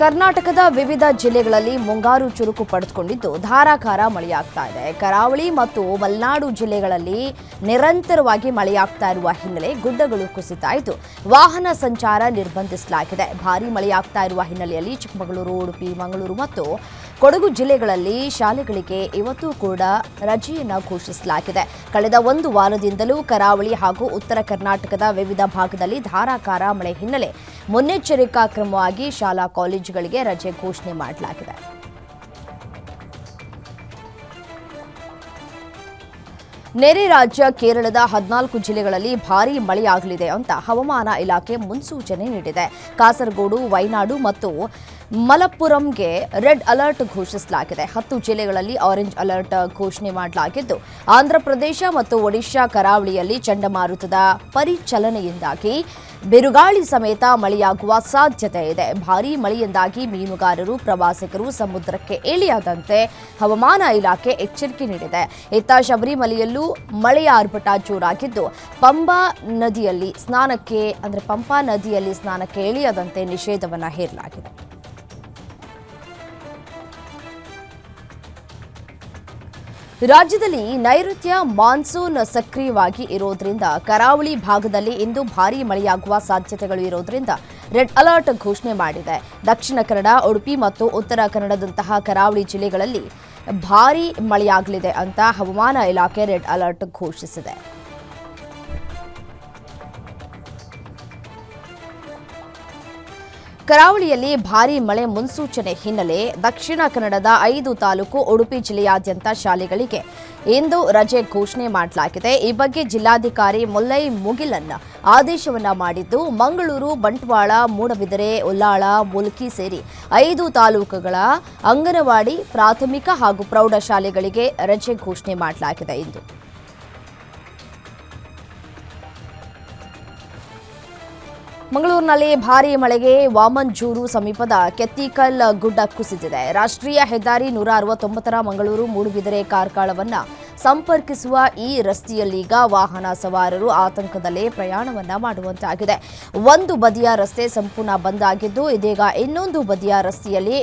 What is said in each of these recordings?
ಕರ್ನಾಟಕದ ವಿವಿಧ ಜಿಲ್ಲೆಗಳಲ್ಲಿ ಮುಂಗಾರು ಚುರುಕು ಪಡೆದುಕೊಂಡಿದ್ದು ಧಾರಾಕಾರ ಮಳೆಯಾಗ್ತಾ ಇದೆ. ಕರಾವಳಿ ಮತ್ತು ಮಲೆನಾಡು ಜಿಲ್ಲೆಗಳಲ್ಲಿ ನಿರಂತರವಾಗಿ ಮಳೆಯಾಗ್ತಾ ಇರುವ ಹಿನ್ನೆಲೆ ಗುಡ್ಡಗಳು ಕುಸಿತಾ ಇದ್ದು ವಾಹನ ಸಂಚಾರ ನಿರ್ಬಂಧಿಸಲಾಗಿದೆ. ಭಾರೀ ಮಳೆಯಾಗ್ತಾ ಇರುವ ಹಿನ್ನೆಲೆಯಲ್ಲಿ ಚಿಕ್ಕಮಗಳೂರು, ಉಡುಪಿ, ಮಂಗಳೂರು ಮತ್ತು ಕೊಡಗು ಜಿಲ್ಲೆಗಳಲ್ಲಿ ಶಾಲೆಗಳಿಗೆ ಇವತ್ತು ಕೂಡ ರಜೆಯನ್ನು ಘೋಷಿಸಲಾಗಿದೆ. ಕಳೆದ ಒಂದು ವಾರದಿಂದಲೂ ಕರಾವಳಿ ಹಾಗೂ ಉತ್ತರ ಕರ್ನಾಟಕದ ವಿವಿಧ ಭಾಗದಲ್ಲಿ ಧಾರಾಕಾರ ಮಳೆ ಹಿನ್ನೆಲೆ. ಮುನ್ನೆಚ್ಚರಿಕಾ ಕ್ರಮವಾಗಿ ಶಾಲಾ ಕಾಲೇಜುಗಳಿಗೆ ರಜೆ ಘೋಷಣೆ ಮಾಡಲಾಗಿದೆ. ನೆರೆ ರಾಜ್ಯ ಕೇರಳದ ಹದಿನಾಲ್ಕು ಜಿಲ್ಲೆಗಳಲ್ಲಿ ಭಾರೀ ಮಳೆಯಾಗಲಿದೆ ಅಂತ ಹವಾಮಾನ ಇಲಾಖೆ ಮುನ್ಸೂಚನೆ ನೀಡಿದೆ. ಕಾಸರಗೋಡು, ವೈನಾಡು ಮತ್ತು ಮಲಪ್ಪುರಂಗೆ ರೆಡ್ ಅಲರ್ಟ್ ಘೋಷಿಸಲಾಗಿದೆ. ಹತ್ತು ಜಿಲ್ಲೆಗಳಲ್ಲಿ ಆರೆಂಜ್ ಅಲರ್ಟ್ ಘೋಷಣೆ ಮಾಡಲಾಗಿದ್ದು, ಆಂಧ್ರಪ್ರದೇಶ ಮತ್ತು ಒಡಿಶಾ ಕರಾವಳಿಯಲ್ಲಿ ಚಂಡಮಾರುತದ ಪರಿಚಲನೆಯಿಂದಾಗಿ ಬಿರುಗಾಳಿ ಸಮೇತ ಮಳೆಯಾಗುವ ಸಾಧ್ಯತೆ ಇದೆ. ಭಾರೀ ಮಳೆಯಿಂದಾಗಿ ಮೀನುಗಾರರು, ಪ್ರವಾಸಿಗರು ಸಮುದ್ರಕ್ಕೆ ಇಳಿಯದಂತೆ ಹವಾಮಾನ ಇಲಾಖೆ ಎಚ್ಚರಿಕೆ ನೀಡಿದೆ. ಇತ್ತ ಶಬರಿಮಲೆಯಲ್ಲೂ ಮಳೆಯ ಆರ್ಭಟ ಜೋರಾಗಿದ್ದು, ಪಂಬಾ ನದಿಯಲ್ಲಿ ಸ್ನಾನಕ್ಕೆ ಅಂದರೆ ಪಂಪಾ ನದಿಯಲ್ಲಿ ಸ್ನಾನಕ್ಕೆ ಇಳಿಯದಂತೆ ನಿಷೇಧವನ್ನು ಹೇರಲಾಗಿದೆ. ರಾಜ್ಯದಲ್ಲಿ ನೈಋತ್ಯ ಮಾನ್ಸೂನ್ ಸಕ್ರಿಯವಾಗಿ ಇರೋದ್ರಿಂದ ಕರಾವಳಿ ಭಾಗದಲ್ಲಿ ಇಂದು ಭಾರೀ ಮಳೆಯಾಗುವ ಸಾಧ್ಯತೆಗಳು ಇರೋದ್ರಿಂದ ರೆಡ್ ಅಲರ್ಟ್ ಘೋಷಣೆ ಮಾಡಿದೆ. ದಕ್ಷಿಣ ಕನ್ನಡ, ಉಡುಪಿ ಮತ್ತು ಉತ್ತರ ಕನ್ನಡದಂತಹ ಕರಾವಳಿ ಜಿಲ್ಲೆಗಳಲ್ಲಿ ಭಾರೀ ಮಳೆಯಾಗಲಿದೆ ಅಂತ ಹವಾಮಾನ ಇಲಾಖೆ ರೆಡ್ ಅಲರ್ಟ್ ಘೋಷಿಸಿದೆ. ಕರಾವಳಿಯಲ್ಲಿ ಭಾರೀ ಮಳೆ ಮುನ್ಸೂಚನೆ ಹಿನ್ನೆಲೆ ದಕ್ಷಿಣ ಕನ್ನಡದ ಐದು ತಾಲೂಕು ಉಡುಪಿ ಜಿಲ್ಲೆಯಾದ್ಯಂತ ಶಾಲೆಗಳಿಗೆ ಇಂದು ರಜೆ ಘೋಷಣೆ ಮಾಡಲಾಗಿದೆ. ಈ ಬಗ್ಗೆ ಜಿಲ್ಲಾಧಿಕಾರಿ ಮುಲ್ಲೈ ಮುಗಿಲನ್ ಆದೇಶವನ್ನ ಮಾಡಿದ್ದು, ಮಂಗಳೂರು, ಬಂಟ್ವಾಳ, ಮೂಡಬಿದರೆ, ಉಲ್ಲಾಳ, ಮುಲ್ಕಿ ಸೇರಿ ಐದು ತಾಲೂಕುಗಳ ಅಂಗನವಾಡಿ, ಪ್ರಾಥಮಿಕ ಹಾಗೂ ಪ್ರೌಢ ಶಾಲೆಗಳಿಗೆ ರಜೆ ಘೋಷಣೆ ಮಾಡಲಾಗಿದೆ ಇಂದು. ಮಂಗಳೂರಿನಲ್ಲಿ ಭಾರೀ ಮಳೆಗೆ ವಾಮಂಜೂರು ಸಮೀಪದ ಕೆತ್ತಿಕಲ್ ಗುಡ್ಡ ಕುಸಿದಿದೆ. ರಾಷ್ಟ್ರೀಯ ಹೆದ್ದಾರಿ ನೂರ ಅರವತ್ತೊಂಬತ್ತರ ಮಂಗಳೂರು ಮೂಡುಬಿದಿರೆ ಕಾರ್ಕಳವನ್ನ ಸಂಪರ್ಕಿಸುವ ಈ ರಸ್ತೆಯಲ್ಲೀಗ ವಾಹನ ಸವಾರರು ಆತಂಕದಲ್ಲೇ ಪ್ರಯಾಣವನ್ನ ಮಾಡುವಂತಾಗಿದೆ. ಒಂದು ಬದಿಯ ರಸ್ತೆ ಸಂಪೂರ್ಣ ಬಂದ್ ಆಗಿದ್ದು, ಇದೀಗ ಇನ್ನೊಂದು ಬದಿಯ ರಸ್ತೆಯಲ್ಲಿ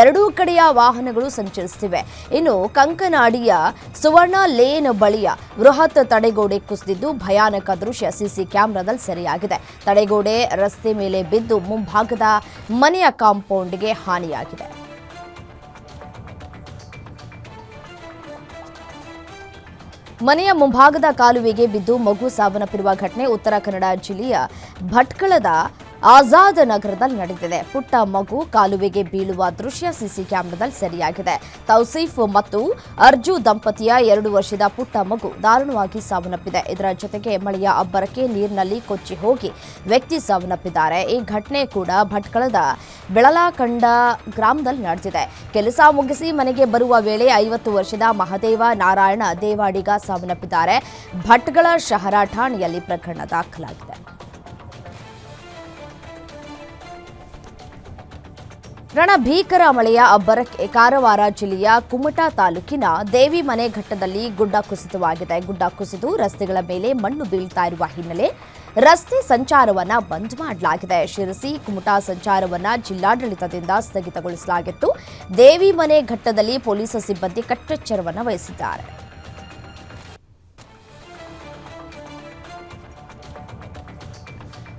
ಎರಡೂ ಕಡೆಯ ವಾಹನಗಳು ಸಂಚರಿಸುತ್ತಿವೆ. ಇನ್ನು ಕಂಕನಾಡಿಯ ಸುವರ್ಣ ಲೇನ್ ಬಳಿಯ ಬೃಹತ್ ತಡೆಗೋಡೆ ಕುಸಿದಿದ್ದು, ಭಯಾನಕ ದೃಶ್ಯ ಸಿಸಿ ಕ್ಯಾಮೆರಾದಲ್ಲಿ ಸೆರೆಯಾಗಿದೆ. ತಡೆಗೋಡೆ ರಸ್ತೆ ಮೇಲೆ ಬಿದ್ದು ಮುಂಭಾಗದ ಮನೆಯ ಕಾಂಪೌಂಡ್ಗೆ ಹಾನಿಯಾಗಿದೆ. ಮನೆಯ ಮುಂಭಾಗದ ಕಾಲುವೆಗೆ ಬಿದ್ದು ಮಗು ಸಾವನ್ನಪ್ಪಿರುವ ಘಟನೆ ಉತ್ತರ ಕನ್ನಡ ಜಿಲ್ಲೆಯ ಭಟ್ಕಳದ ಆಜಾದ್ ನಗರದಲ್ಲಿ ನಡೆದಿದೆ. ಪುಟ್ಟ ಮಗು ಕಾಲುವೆಗೆ ಬೀಳುವ ದೃಶ್ಯ ಸಿಸಿ ಕ್ಯಾಮೆರಾದಲ್ಲಿ ಸೆರೆಯಾಗಿದೆ. ತೌಸೀಫ್ ಮತ್ತು ಅರ್ಜು ದಂಪತಿಯ ಎರಡು ವರ್ಷದ ಪುಟ್ಟ ಮಗು ದಾರುಣವಾಗಿ ಸಾವನ್ನಪ್ಪಿದೆ. ಇದರ ಜೊತೆಗೆ ಮಳೆಯ ಅಬ್ಬರಕ್ಕೆ ನೀರಿನಲ್ಲಿ ಕೊಚ್ಚಿ ಹೋಗಿ ವ್ಯಕ್ತಿ ಸಾವನ್ನಪ್ಪಿದ್ದಾರೆ. ಈ ಘಟನೆ ಕೂಡ ಭಟ್ಕಳದ ಬೆಳಲಾಕಂಡ ಗ್ರಾಮದಲ್ಲಿ ನಡೆದಿದೆ. ಕೆಲಸ ಮುಗಿಸಿ ಮನೆಗೆ ಬರುವ ವೇಳೆ ಐವತ್ತು ವರ್ಷದ ಮಹದೇವ ನಾರಾಯಣ ದೇವಾಡಿಗ ಸಾವನ್ನಪ್ಪಿದ್ದಾರೆ. ಭಟ್ಕಳ ಶಹರ ಠಾಣೆಯಲ್ಲಿ ಪ್ರಕರಣ ದಾಖಲಾಗಿದೆ. ರಣಭೀಕರ ಮಳೆಯ ಅಬ್ಬರಕ್ಕೆ ಕಾರವಾರ ಜಿಲ್ಲೆಯ ಕುಮಟಾ ತಾಲೂಕಿನ ದೇವಿಮನೆ ಘಟ್ಟದಲ್ಲಿ ಗುಡ್ಡ ಕುಸಿತವಾಗಿದೆ. ಗುಡ್ಡ ಕುಸಿದು ರಸ್ತೆಗಳ ಮೇಲೆ ಮಣ್ಣು ಬೀಳ್ತಾ ಇರುವ ಹಿನ್ನೆಲೆ ರಸ್ತೆ ಸಂಚಾರವನ್ನು ಬಂದ್ ಮಾಡಲಾಗಿದೆ. ಶಿರಸಿ ಕುಮಟಾ ಸಂಚಾರವನ್ನು ಜಿಲ್ಲಾಡಳಿತದಿಂದ ಸ್ಥಗಿತಗೊಳಿಸಲಾಗಿತ್ತು. ದೇವಿಮನೆ ಘಟ್ಟದಲ್ಲಿ ಪೊಲೀಸ್ ಸಿಬ್ಬಂದಿ ಕಟ್ಟೆಚ್ಚರವನ್ನು ವಹಿಸಿದ್ದಾರೆ.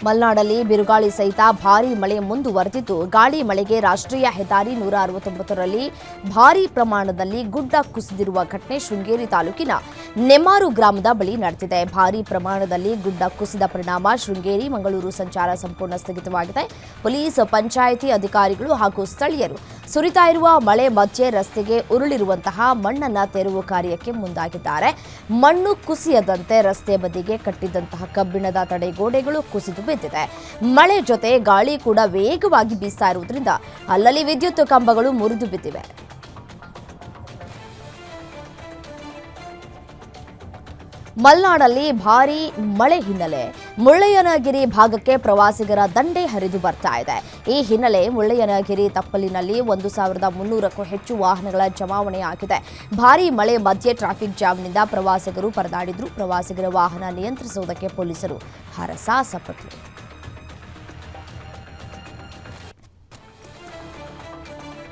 ಮಲೆನಾಡಲ್ಲಿ ಬಿರುಗಾಳಿ ಸಹಿತ ಭಾರಿ ಮಳೆ ಮುಂದುವರೆದಿದ್ದು, ಗಾಳಿ ಮಳೆಗೆ ರಾಷ್ಟ್ರೀಯ ಹೆದ್ದಾರಿ ನೂರ ಅರವತ್ತೊಂಬತ್ತರಲ್ಲಿ ಭಾರೀ ಪ್ರಮಾಣದಲ್ಲಿ ಗುಡ್ಡ ಕುಸಿದಿರುವ ಘಟನೆ ಶೃಂಗೇರಿ ತಾಲೂಕಿನ ನೆಮಾರು ಗ್ರಾಮದ ಬಳಿ ನಡೆದಿದೆ. ಭಾರೀ ಪ್ರಮಾಣದಲ್ಲಿ ಗುಡ್ಡ ಕುಸಿದ ಪರಿಣಾಮ ಶೃಂಗೇರಿ, ಮಂಗಳೂರು ಸಂಚಾರ ಸಂಪೂರ್ಣ ಸ್ಥಗಿತವಾಗಿದೆ. ಪೊಲೀಸ್, ಪಂಚಾಯಿತಿ ಅಧಿಕಾರಿಗಳು ಹಾಗೂ ಸ್ಥಳೀಯರು ಸುರಿತಾ ಇರುವ ಮಳೆ ಮಧ್ಯೆ ರಸ್ತೆಗೆ ಉರುಳಿರುವಂತಹ ಮಣ್ಣನ್ನ ತೆರವು ಕಾರ್ಯಕ್ಕೆ ಮುಂದಾಗಿದ್ದಾರೆ. ಮಣ್ಣು ಕುಸಿಯದಂತೆ ರಸ್ತೆ ಬದಿಗೆ ಕಟ್ಟಿದ್ದಂತಹ ಕಬ್ಬಿಣದ ತಡೆಗೋಡೆಗಳು ಕುಸಿದು ಬಿದ್ದಿದೆ. ಮಳೆ ಜೊತೆ ಗಾಳಿ ಕೂಡ ವೇಗವಾಗಿ ಬೀಸ್ತಾ ಇರುವುದರಿಂದ ಅಲ್ಲಲ್ಲಿ ವಿದ್ಯುತ್ ಕಂಬಗಳು ಮುರಿದು ಬಿದ್ದಿವೆ. ಮಲ್ನಾಡಲ್ಲಿ ಭಾರೀ ಮಳೆ ಹಿನ್ನೆಲೆ. ಮುಳ್ಳಯ್ಯನಗಿರಿ ಭಾಗಕ್ಕೆ ಪ್ರವಾಸಿಗರ ದಂಡೆ ಹರಿದು ಬರ್ತಾ ಇದೆ. ಈ ಹಿನ್ನೆಲೆ ಮುಳ್ಳಯ್ಯನಗಿರಿ ತಪ್ಪಲಿನಲ್ಲಿ ಒಂದು ಸಾವಿರದ ಮುನ್ನೂರಕ್ಕೂ ಹೆಚ್ಚು ವಾಹನಗಳ ಜಮಾವಣೆಯಾಗಿದೆ ಭಾರೀ ಮಳೆ ಮಧ್ಯೆ ಟ್ರಾಫಿಕ್ ಜಾಮ್ನಿಂದ ಪ್ರವಾಸಿಗರು ಪರದಾಡಿದ್ರು. ಪ್ರವಾಸಿಗರ ವಾಹನ ನಿಯಂತ್ರಿಸುವುದಕ್ಕೆ ಪೊಲೀಸರು ಹರಸಾಹಸ ಪಟ್ಟರು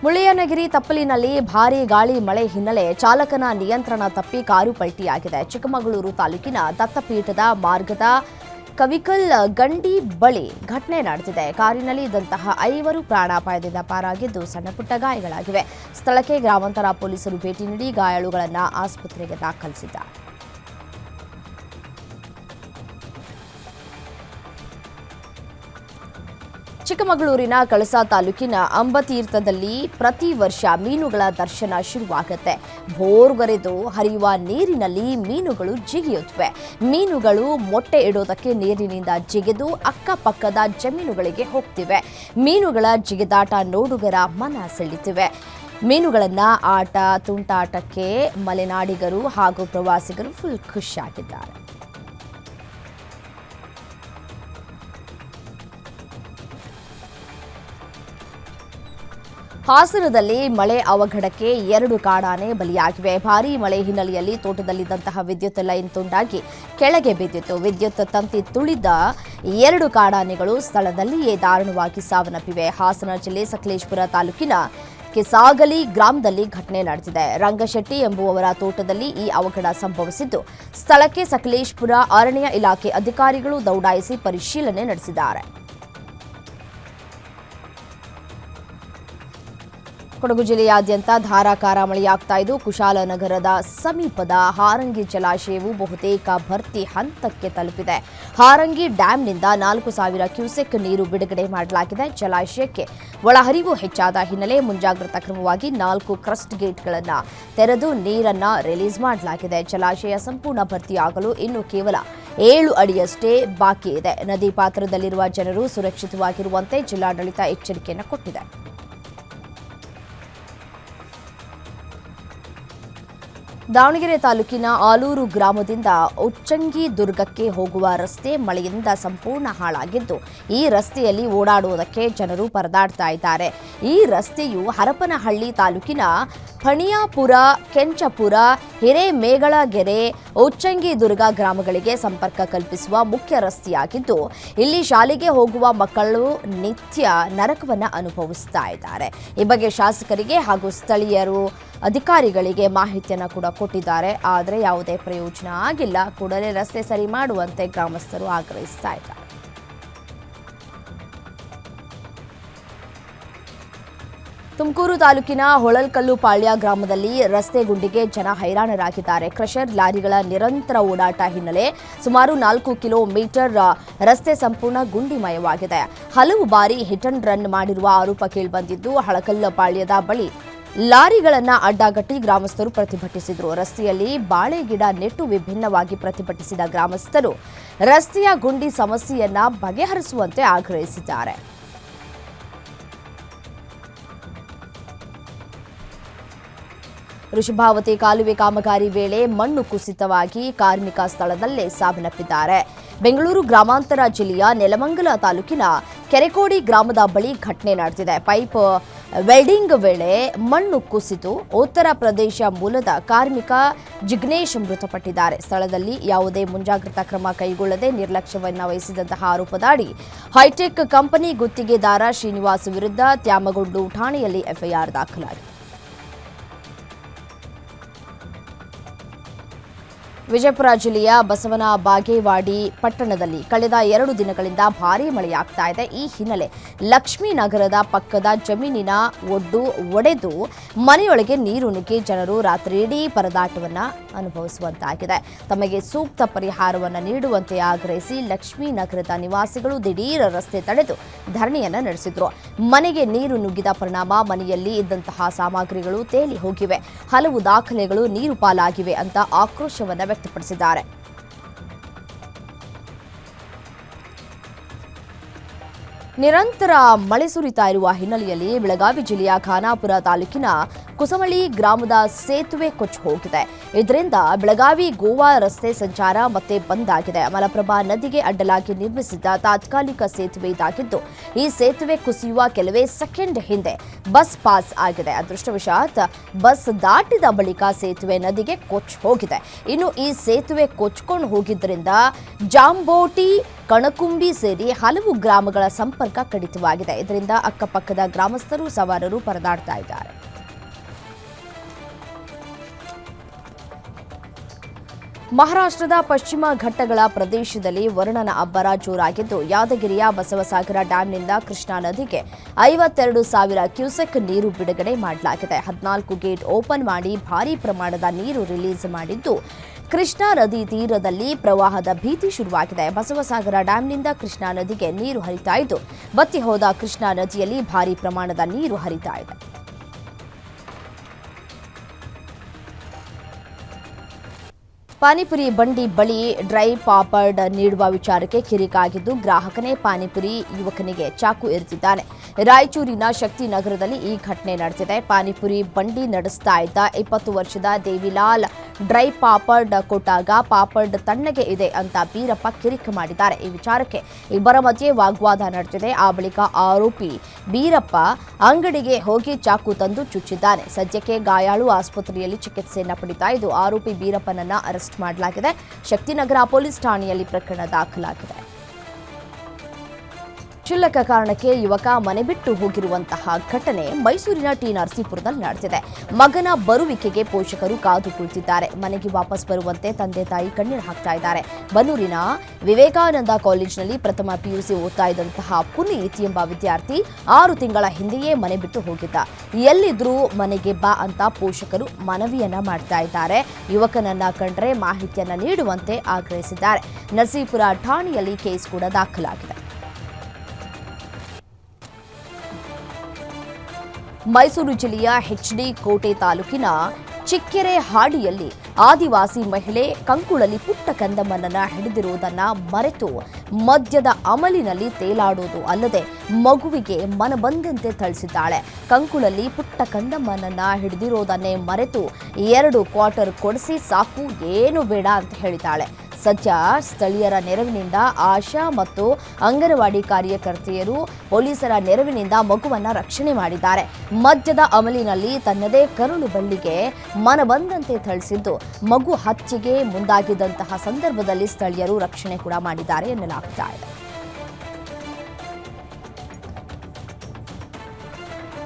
ಮುಳ್ಳಿಯನಗಿರಿ ತಪ್ಪಲಿನಲ್ಲಿ ಭಾರೀ ಗಾಳಿ ಮಳೆ ಹಿನ್ನೆಲೆ ಚಾಲಕನ ನಿಯಂತ್ರಣ ತಪ್ಪಿ ಕಾರು ಪಲ್ಟಿಯಾಗಿದೆ. ಚಿಕ್ಕಮಗಳೂರು ತಾಲೂಕಿನ ದತ್ತಪೀಠದ ಮಾರ್ಗದ ಕವಿಕಲ್ ಗಂಡಿ ಬಳಿ ಘಟನೆ ನಡೆದಿದೆ. ಕಾರಿನಲ್ಲಿ ಇದ್ದಂತಹ ಐವರು ಪ್ರಾಣಾಪಾಯದಿಂದ ಪಾರಾಗಿದ್ದು ಸಣ್ಣಪುಟ್ಟ ಗಾಯಗಳಾಗಿವೆ. ಸ್ಥಳಕ್ಕೆ ಗ್ರಾಮಾಂತರ ಪೊಲೀಸರು ಭೇಟಿ ನೀಡಿ ಗಾಯಾಳುಗಳನ್ನು ಆಸ್ಪತ್ರೆಗೆ ದಾಖಲಿಸಿದ್ದಾರೆ. ಚಿಕ್ಕಮಗಳೂರಿನ ಕಳಸಾ ತಾಲೂಕಿನ ಅಂಬತೀರ್ಥದಲ್ಲಿ ಪ್ರತಿ ವರ್ಷ ಮೀನುಗಳ ದರ್ಶನ ಶುರುವಾಗುತ್ತೆ. ಭೋರ್ಗರೆದು ಹರಿಯುವ ನೀರಿನಲ್ಲಿ ಮೀನುಗಳು ಜಿಗಿಯುತ್ತವೆ. ಮೀನುಗಳು ಮೊಟ್ಟೆ ಇಡೋದಕ್ಕೆ ನೀರಿನಿಂದ ಜಿಗಿದು ಅಕ್ಕಪಕ್ಕದ ಜಮೀನುಗಳಿಗೆ ಹೋಗ್ತಿವೆ. ಮೀನುಗಳ ಜಿಗಿದಾಟ ನೋಡುಗರ ಮನ ಸೆಳಿತಿವೆ. ಮೀನುಗಳನ್ನ ಆಟ, ತುಂಟಾಟಕ್ಕೆ ಮಲೆನಾಡಿಗರು ಹಾಗೂ ಪ್ರವಾಸಿಗರು ಫುಲ್ ಖುಷಿಯಾಗಿದ್ದಾರೆ. ಹಾಸನದಲ್ಲಿ ಮಳೆ ಅವಘಡಕ್ಕೆ ಎರಡು ಕಾಡಾನೆ ಬಲಿಯಾಗಿವೆ. ಭಾರೀ ಮಳೆ ಹಿನ್ನೆಲೆಯಲ್ಲಿ ತೋಟದಲ್ಲಿದ್ದಂತಹ ವಿದ್ಯುತ್ ಲೈನ್ ತುಂಡಾಗಿ ಕೆಳಗೆ ಬಿದ್ದಿತ್ತು. ವಿದ್ಯುತ್ ತಂತಿ ತುಳಿದ ಎರಡು ಕಾಡಾನೆಗಳು ಸ್ಥಳದಲ್ಲಿಯೇ ದಾರುಣವಾಗಿ ಸಾವನ್ನಪ್ಪಿವೆ. ಹಾಸನ ಜಿಲ್ಲೆ ಸಕಲೇಶ್ಪುರ ತಾಲೂಕಿನ ಕೆಸಾಗಲಿ ಗ್ರಾಮದಲ್ಲಿ ಘಟನೆ ನಡೆದಿದೆ. ರಂಗಶೆಟ್ಟಿ ಎಂಬುವವರ ತೋಟದಲ್ಲಿ ಈ ಅವಘಡ ಸಂಭವಿಸಿದ್ದು, ಸ್ಥಳಕ್ಕೆ ಸಕಲೇಶ್ಪುರ ಅರಣ್ಯ ಇಲಾಖೆ ಅಧಿಕಾರಿಗಳು ದೌಡಾಯಿಸಿ ಪರಿಶೀಲನೆ ನಡೆಸಿದ್ದಾರೆ. ಕೊಡಗು ಜಿಲ್ಲೆಯಾದ್ಯಂತ ಧಾರಾಕಾರ ಮಳೆಯಾಗ್ತಾ ಇದ್ದು ಕುಶಾಲನಗರದ ಸಮೀಪದ ಹಾರಂಗಿ ಜಲಾಶಯವು ಬಹುತೇಕ ಭರ್ತಿ ಹಂತಕ್ಕೆ ತಲುಪಿದೆ. ಹಾರಂಗಿ ಡ್ಯಾಂನಿಂದ ನಾಲ್ಕು ಸಾವಿರ ಕ್ಯೂಸೆಕ್ ನೀರು ಬಿಡುಗಡೆ ಮಾಡಲಾಗಿದೆ. ಜಲಾಶಯಕ್ಕೆ ಒಳಹರಿವು ಹೆಚ್ಚಾದ ಹಿನ್ನೆಲೆ ಮುಂಜಾಗ್ರತಾ ಕ್ರಮವಾಗಿ ನಾಲ್ಕು ಕ್ರಸ್ಟ್ ಗೇಟ್ಗಳನ್ನು ತೆರೆದು ನೀರನ್ನ ರಿಲೀಸ್ ಮಾಡಲಾಗಿದೆ. ಜಲಾಶಯ ಸಂಪೂರ್ಣ ಭರ್ತಿಯಾಗಲು ಇನ್ನು ಕೇವಲ ಏಳು ಅಡಿಯಷ್ಟೇ ಬಾಕಿ ಇದೆ. ನದಿ ಪಾತ್ರದಲ್ಲಿರುವ ಜನರು ಸುರಕ್ಷಿತವಾಗಿರುವಂತೆ ಜಿಲ್ಲಾಡಳಿತ ಎಚ್ಚರಿಕೆಯನ್ನು ಕೊಟ್ಟಿದೆ. ದಾವಣಗೆರೆ ತಾಲೂಕಿನ ಆಲೂರು ಗ್ರಾಮದಿಂದ ಉಚ್ಚಂಗಿ ದುರ್ಗಕ್ಕೆ ಹೋಗುವ ರಸ್ತೆ ಮಳೆಯಿಂದ ಸಂಪೂರ್ಣ ಹಾಳಾಗಿದ್ದು, ಈ ರಸ್ತೆಯಲ್ಲಿ ಓಡಾಡುವುದಕ್ಕೆ ಜನರು ಪರದಾಡ್ತಾ ಇದ್ದಾರೆ. ಈ ರಸ್ತೆಯು ಹರಪನಹಳ್ಳಿ ತಾಲೂಕಿನ ಫಣಿಯಾಪುರ, ಕೆಂಚಪುರ, ಹಿರೇಮೇಗಳಗೆರೆ, ಉಚ್ಚಂಗಿ ದುರ್ಗ ಗ್ರಾಮಗಳಿಗೆ ಸಂಪರ್ಕ ಕಲ್ಪಿಸುವ ಮುಖ್ಯ ರಸ್ತೆಯಾಗಿದ್ದು, ಇಲ್ಲಿ ಶಾಲೆಗೆ ಹೋಗುವ ಮಕ್ಕಳು ನಿತ್ಯ ನರಕವನ್ನು ಅನುಭವಿಸ್ತಾ ಇದ್ದಾರೆ. ಈ ಬಗ್ಗೆ ಶಾಸಕರಿಗೆ ಹಾಗೂ ಸ್ಥಳೀಯರು ಅಧಿಕಾರಿಗಳಿಗೆ ಮಾಹಿತಿಯನ್ನು ಕೂಡ ಕೊಟ್ಟಿದ್ದಾರೆ. ಆದರೆ ಯಾವುದೇ ಪ್ರಯೋಜನ ಆಗಿಲ್ಲ. ಕೂಡಲೇ ರಸ್ತೆ ಸರಿ ಮಾಡುವಂತೆ ಗ್ರಾಮಸ್ಥರು ಆಗ್ರಹಿಸ್ತಾ ಇದ್ದಾರೆ. ತುಮಕೂರು ತಾಲೂಕಿನ ಹೊಳಲ್ಕಲ್ಲು ಪಾಳ್ಯ ಗ್ರಾಮದಲ್ಲಿ ರಸ್ತೆ ಗುಂಡಿಗೆ ಜನ ಹೈರಾಣರಾಗಿದ್ದಾರೆ. ಕ್ರಷರ್ ಲಾರಿಗಳ ನಿರಂತರ ಓಡಾಟ ಹಿನ್ನೆಲೆ ಸುಮಾರು ನಾಲ್ಕು ಕಿಲೋಮೀಟರ್ ರಸ್ತೆ ಸಂಪೂರ್ಣ ಗುಂಡಿಮಯವಾಗಿದೆ. ಹಲವು ಬಾರಿ ಹಿಟ್ ಅಂಡ್ ರನ್ ಮಾಡಿರುವ ಆರೋಪ ಕೇಳಿಬಂದಿದ್ದು, ಹಳಕಲ್ಲ ಪಾಳ್ಯದ ಬಳಿ ಲಾರಿಗಳನ್ನ ಅಡ್ಡಗಟ್ಟಿ ಗ್ರಾಮಸ್ಥರು ಪ್ರತಿಭಟಿಸಿದರು. ರಸ್ತೆಯಲ್ಲಿ ಬಾಳೆ ಗಿಡ ನೆಟ್ಟು ವಿಭಿನ್ನವಾಗಿ ಪ್ರತಿಭಟಿಸಿದ ಗ್ರಾಮಸ್ಥರು ರಸ್ತೆಯ ಗುಂಡಿ ಸಮಸ್ಯೆಯನ್ನ ಬಗೆಹರಿಸುವಂತೆ ಆಗ್ರಹಿಸಿದ್ದಾರೆ. ಋಷಭಾವತಿ ಕಾಲುವೆ ಕಾಮಗಾರಿ ವೇಳೆ ಮಣ್ಣು ಕುಸಿತವಾಗಿ ಕಾರ್ಮಿಕ ಸ್ಥಳದಲ್ಲೇ ಸಾವನ್ನಪ್ಪಿದ್ದಾರೆ. ಬೆಂಗಳೂರು ಗ್ರಾಮಾಂತರ ಜಿಲ್ಲೆಯ ನೆಲಮಂಗಲ ತಾಲೂಕಿನ ಕೆರೆಕೋಡಿ ಗ್ರಾಮದ ಬಳಿ ಘಟನೆ ನಡೆದಿದೆ. ಪೈಪ್ ವೆಲ್ಡಿಂಗ್ ವೇಳೆ ಮಣ್ಣು ಕುಸಿತು ಉತ್ತರ ಪ್ರದೇಶ ಮೂಲದ ಕಾರ್ಮಿಕ ಜಿಗ್ನೇಶ್ ಮೃತಪಟ್ಟಿದ್ದಾರೆ. ಸ್ಥಳದಲ್ಲಿ ಯಾವುದೇ ಮುಂಜಾಗ್ರತಾ ಕ್ರಮ ಕೈಗೊಳ್ಳದೆ ನಿರ್ಲಕ್ಷ್ಯವನ್ನು ವಹಿಸಿದಂತಹ ಆರೋಪದಾಡಿ ಹೈಟೆಕ್ ಕಂಪನಿ ಗುತ್ತಿಗೆದಾರ ಶ್ರೀನಿವಾಸ್ ವಿರುದ್ಧ ತ್ಯಾಮಗೊಂಡು ಠಾಣೆಯಲ್ಲಿ ಎಫ್ಐಆರ್ ದಾಖಲಾಗಿದೆ. ವಿಜಯಪುರ ಜಿಲ್ಲೆಯ ಬಸವನ ಬಾಗೇವಾಡಿ ಪಟ್ಟಣದಲ್ಲಿ ಕಳೆದ ಎರಡು ದಿನಗಳಿಂದ ಭಾರೀ ಮಳೆಯಾಗ್ತಾ ಇದೆ. ಈ ಹಿನ್ನೆಲೆ ಲಕ್ಷ್ಮೀನಗರದ ಪಕ್ಕದ ಜಮೀನಿನ ಒಡ್ಡು ಒಡೆದು ಮನೆಯೊಳಗೆ ನೀರು ನುಗ್ಗಿ ಜನರು ರಾತ್ರಿಯಿಡೀ ಪರದಾಟವನ್ನು ಅನುಭವಿಸುವಂತಾಗಿದೆ. ತಮಗೆ ಸೂಕ್ತ ಪರಿಹಾರವನ್ನು ನೀಡುವಂತೆ ಆಗ್ರಹಿಸಿ ಲಕ್ಷ್ಮೀನಗರದ ನಿವಾಸಿಗಳು ದಿಢೀರ ರಸ್ತೆ ತಡೆದು ಧರಣಿಯನ್ನು ನಡೆಸಿದ್ರು. ಮನೆಗೆ ನೀರು ನುಗ್ಗಿದ ಪರಿಣಾಮ ಮನೆಯಲ್ಲಿ ಇದ್ದಂತಹ ಸಾಮಗ್ರಿಗಳು ತೇಲಿ ಹೋಗಿವೆ. ಹಲವು ದಾಖಲೆಗಳು ನೀರು ಪಾಲಾಗಿವೆ ಅಂತ ಆಕ್ರೋಶವನ್ನ ವ್ಯಕ್ತಪಡಿಸಿದ್ದಾರೆ. ನಿರಂತರ ಮಳೆ ಸುರಿತಾ ಇರುವ ಹಿನ್ನೆಲೆಯಲ್ಲಿ ಬೆಳಗಾವಿ ಜಿಲ್ಲೆಯ ಖಾನಾಪುರ ತಾಲೂಕಿನ ಕುಸಮಳಿ ಗ್ರಾಮದ ಸೇತುವೆ ಕೊಚ್ಚಿ ಹೋಗಿದೆ. ಇದರಿಂದ ಬೆಳಗಾವಿ ಗೋವಾ ರಸ್ತೆ ಸಂಚಾರ ಮತ್ತೆ ಬಂದ್ ಆಗಿದೆ. ಮಲಪ್ರಭಾ ನದಿಗೆ ಅಡ್ಡಲಾಗಿ ನಿರ್ಮಿಸಿದ್ದ ತಾತ್ಕಾಲಿಕ ಸೇತುವೆ ಇದಾಗಿದ್ದು, ಈ ಸೇತುವೆ ಕುಸಿಯುವ ಕೆಲವೇ ಸೆಕೆಂಡ್ ಹಿಂದೆ ಬಸ್ ಪಾಸ್ ಆಗಿದೆ. ಅದೃಷ್ಟವಶಾತ್ ಬಸ್ ದಾಟಿದ ಬಳಿಕ ಸೇತುವೆ ನದಿಗೆ ಕೊಚ್ಚಿ ಹೋಗಿದೆ. ಇನ್ನು ಈ ಸೇತುವೆ ಕೊಚ್ಕೊಂಡು ಹೋಗಿದ್ದರಿಂದ ಜಾಂಬೋಟಿ, ಕಣಕುಂಬಿ ಸೇರಿ ಹಲವು ಗ್ರಾಮಗಳ ಸಂಪರ್ಕ ಮಾರ್ಗ ಕಡಿತವಾಗಿದೆ. ಇದರಿಂದ ಅಕ್ಕಪಕ್ಕದ ಗ್ರಾಮಸ್ಥರು ಸವಾರರು ಪರದಾಡ್ತಾ ಇದ್ದಾರೆ. ಮಹಾರಾಷ್ಟ್ರದ ಪಶ್ಚಿಮ ಘಟ್ಟಗಳ ಪ್ರದೇಶದಲ್ಲಿ ವರುಣನ ಅಬ್ಬರ ಜೋರಾಗಿದ್ದು, ಯಾದಗಿರಿಯ ಬಸವಸಾಗರ ಡ್ಯಾಂನಿಂದ ಕೃಷ್ಣಾ ನದಿಗೆ ಐವತ್ತೆರಡು ಸಾವಿರ ಕ್ಯೂಸೆಕ್ ನೀರು ಬಿಡುಗಡೆ ಮಾಡಲಾಗಿದೆ. ಹದಿನಾಲ್ಕು ಗೇಟ್ ಓಪನ್ ಮಾಡಿ ಭಾರೀ ಪ್ರಮಾಣದ ನೀರು ರಿಲೀಸ್ ಮಾಡಿದ್ದು ಕೃಷ್ಣಾ ನದಿ ತೀರದಲ್ಲಿ ಪ್ರವಾಹದ ಭೀತಿ ಶುರುವಾಗಿದೆ. ಬಸವಸಾಗರ ಡ್ಯಾಂನಿಂದ ಕೃಷ್ಣಾ ನದಿಗೆ ನೀರು ಹರಿತಾ ಇದ್ದು, ಬತ್ತಿ ಹೋದ ಕೃಷ್ಣಾ ನದಿಯಲ್ಲಿ ಭಾರೀ ಪ್ರಮಾಣದ ನೀರು ಹರಿತಾ ಇದೆ. ಪಾನಿಪುರಿ ಬಂಡಿ ಬಳಿ ಡ್ರೈ ಪಾಪಡ್ ನೀಡುವ ವಿಚಾರಕ್ಕೆ ಕಿರಿಕಾಗಿದ್ದು ಗ್ರಾಹಕನೇ ಪಾನಿಪುರಿ ಯುವಕನಿಗೆ ಚಾಕು ಇರಿದಿದ್ದಾನೆ ರಾಯಚೂರಿನ ಶಕ್ತಿನಗರದಲ್ಲಿ ಈ ಘಟನೆ ನಡೆದಿದೆ. ಪಾನಿಪುರಿ ಬಂಡಿ ನಡೆಸ್ತಾ ಇದ್ದ ಇಪ್ಪತ್ತು ವರ್ಷದ ದೇವಿಲಾಲ್ ಡ್ರೈ ಪಾಪಡ್ ಕೊಟ್ಟಾಗ ಪಾಪಡ್ ತಣ್ಣಗೆ ಇದೆ ಅಂತ ಬೀರಪ್ಪ ಕಿರಿಕ್ ಮಾಡಿದ್ದಾರೆ. ಈ ವಿಚಾರಕ್ಕೆ ಇಬ್ಬರ ಮಧ್ಯೆ ವಾಗ್ವಾದ ನಡೆದಿದೆ. ಆ ಬಳಿಕ ಆರೋಪಿ ಬೀರಪ್ಪ ಅಂಗಡಿಗೆ ಹೋಗಿ ಚಾಕು ತಂದು ಚುಚ್ಚಿದ್ದಾನೆ. ಸದ್ಯಕ್ಕೆ ಗಾಯಾಳು ಆಸ್ಪತ್ರೆಯಲ್ಲಿ ಚಿಕಿತ್ಸೆಯನ್ನು ಪಡಿತಾ ಇದ್ದು, ಆರೋಪಿ ಬೀರಪ್ಪನನ್ನ ಅರೆಸ್ಟ್ ಮಾಡಲಾಗಿದೆ. ಶಕ್ತಿನಗರ ಪೊಲೀಸ್ ಠಾಣೆಯಲ್ಲಿ ಪ್ರಕರಣ ದಾಖಲಾಗಿದೆ. ಕ್ಷುಲ್ಲಕ ಕಾರಣಕ್ಕೆ ಯುವಕ ಮನೆ ಬಿಟ್ಟು ಹೋಗಿರುವಂತಹ ಘಟನೆ ಮೈಸೂರಿನ ಟಿ ನರಸೀಪುರದಲ್ಲಿ ನಡೆದಿದೆ. ಮಗನ ಬರುವಿಕೆಗೆ ಪೋಷಕರು ಕಾದು ಕುಳಿತಿದ್ದಾರೆ. ಮನೆಗೆ ವಾಪಸ್ ಬರುವಂತೆ ತಂದೆ ತಾಯಿ ಕಣ್ಣೀರು ಹಾಕ್ತಾ ಇದ್ದಾರೆ. ಬನ್ನೂರಿನ ವಿವೇಕಾನಂದ ಕಾಲೇಜಿನಲ್ಲಿ ಪ್ರಥಮ ಪಿಯುಸಿ ಓದ್ತಾ ಇದ್ದಂತಹ ಪುನೀತ್ ಎಂಬ ವಿದ್ಯಾರ್ಥಿ ಆರು ತಿಂಗಳ ಹಿಂದೆಯೇ ಮನೆ ಬಿಟ್ಟು ಹೋಗಿದ್ದ. ಎಲ್ಲಿದ್ರೂ ಮನೆಗೆ ಬಾ ಅಂತ ಪೋಷಕರು ಮನವಿಯನ್ನ ಮಾಡ್ತಾ ಇದ್ದಾರೆ. ಯುವಕನನ್ನ ಕಂಡ್ರೆ ಮಾಹಿತಿಯನ್ನ ನೀಡುವಂತೆ ಆಗ್ರಹಿಸಿದ್ದಾರೆ. ನರಸೀಪುರ ಠಾಣೆಯಲ್ಲಿ ಕೇಸ್ ಕೂಡ ದಾಖಲಾಗಿದೆ. ಮೈಸೂರು ಜಿಲ್ಲೆಯ ಹೆಚ್ಡಿ ಕೋಟೆ ತಾಲೂಕಿನ ಚಿಕ್ಕೆರೆ ಹಾಡಿಯಲ್ಲಿ ಆದಿವಾಸಿ ಮಹಿಳೆ ಕಂಕುಳಲ್ಲಿ ಪುಟ್ಟ ಕಂದಮ್ಮನನ್ನ ಹಿಡಿದಿರುವುದನ್ನ ಮರೆತು ಮದ್ಯದ ಅಮಲಿನಲ್ಲಿ ತೇಲಾಡೋದು ಅಲ್ಲದೆ ಮಗುವಿಗೆ ಮನಬಂದಂತೆ ಥಳಿಸಿದ್ದಾಳೆ. ಕಂಕುಳಲ್ಲಿ ಪುಟ್ಟ ಕಂದಮ್ಮನನ್ನ ಹಿಡಿದಿರೋದನ್ನೇ ಮರೆತು ಎರಡು ಕ್ವಾರ್ಟರ್ ಕೊಡಿಸಿ ಸಾಕು, ಏನು ಬೇಡ ಅಂತ ಹೇಳಿದ್ದಾಳೆ. ಸದ್ಯ ಸ್ಥಳೀಯರ ನೆರವಿನಿಂದ ಆಶಾ ಮತ್ತು ಅಂಗನವಾಡಿ ಕಾರ್ಯಕರ್ತೆಯರು ಪೊಲೀಸರ ನೆರವಿನಿಂದ ಮಗುವನ್ನ ರಕ್ಷಣೆ ಮಾಡಿದ್ದಾರೆ. ಮದ್ಯದ ಅಮಲಿನಲ್ಲಿ ತನ್ನದೇ ಕರುಳು ಬಳ್ಳಿಗೆ ಮನಬಂದಂತೆ ಥಳಿಸಿದ್ದು, ಮಗು ಹತ್ಯೆಗೆ ಮುಂದಾಗಿದ್ದಂತಹ ಸಂದರ್ಭದಲ್ಲಿ ಸ್ಥಳೀಯರು ರಕ್ಷಣೆ ಕೂಡ ಮಾಡಿದ್ದಾರೆ ಎನ್ನಲಾಗ್ತಾ ಇದೆ.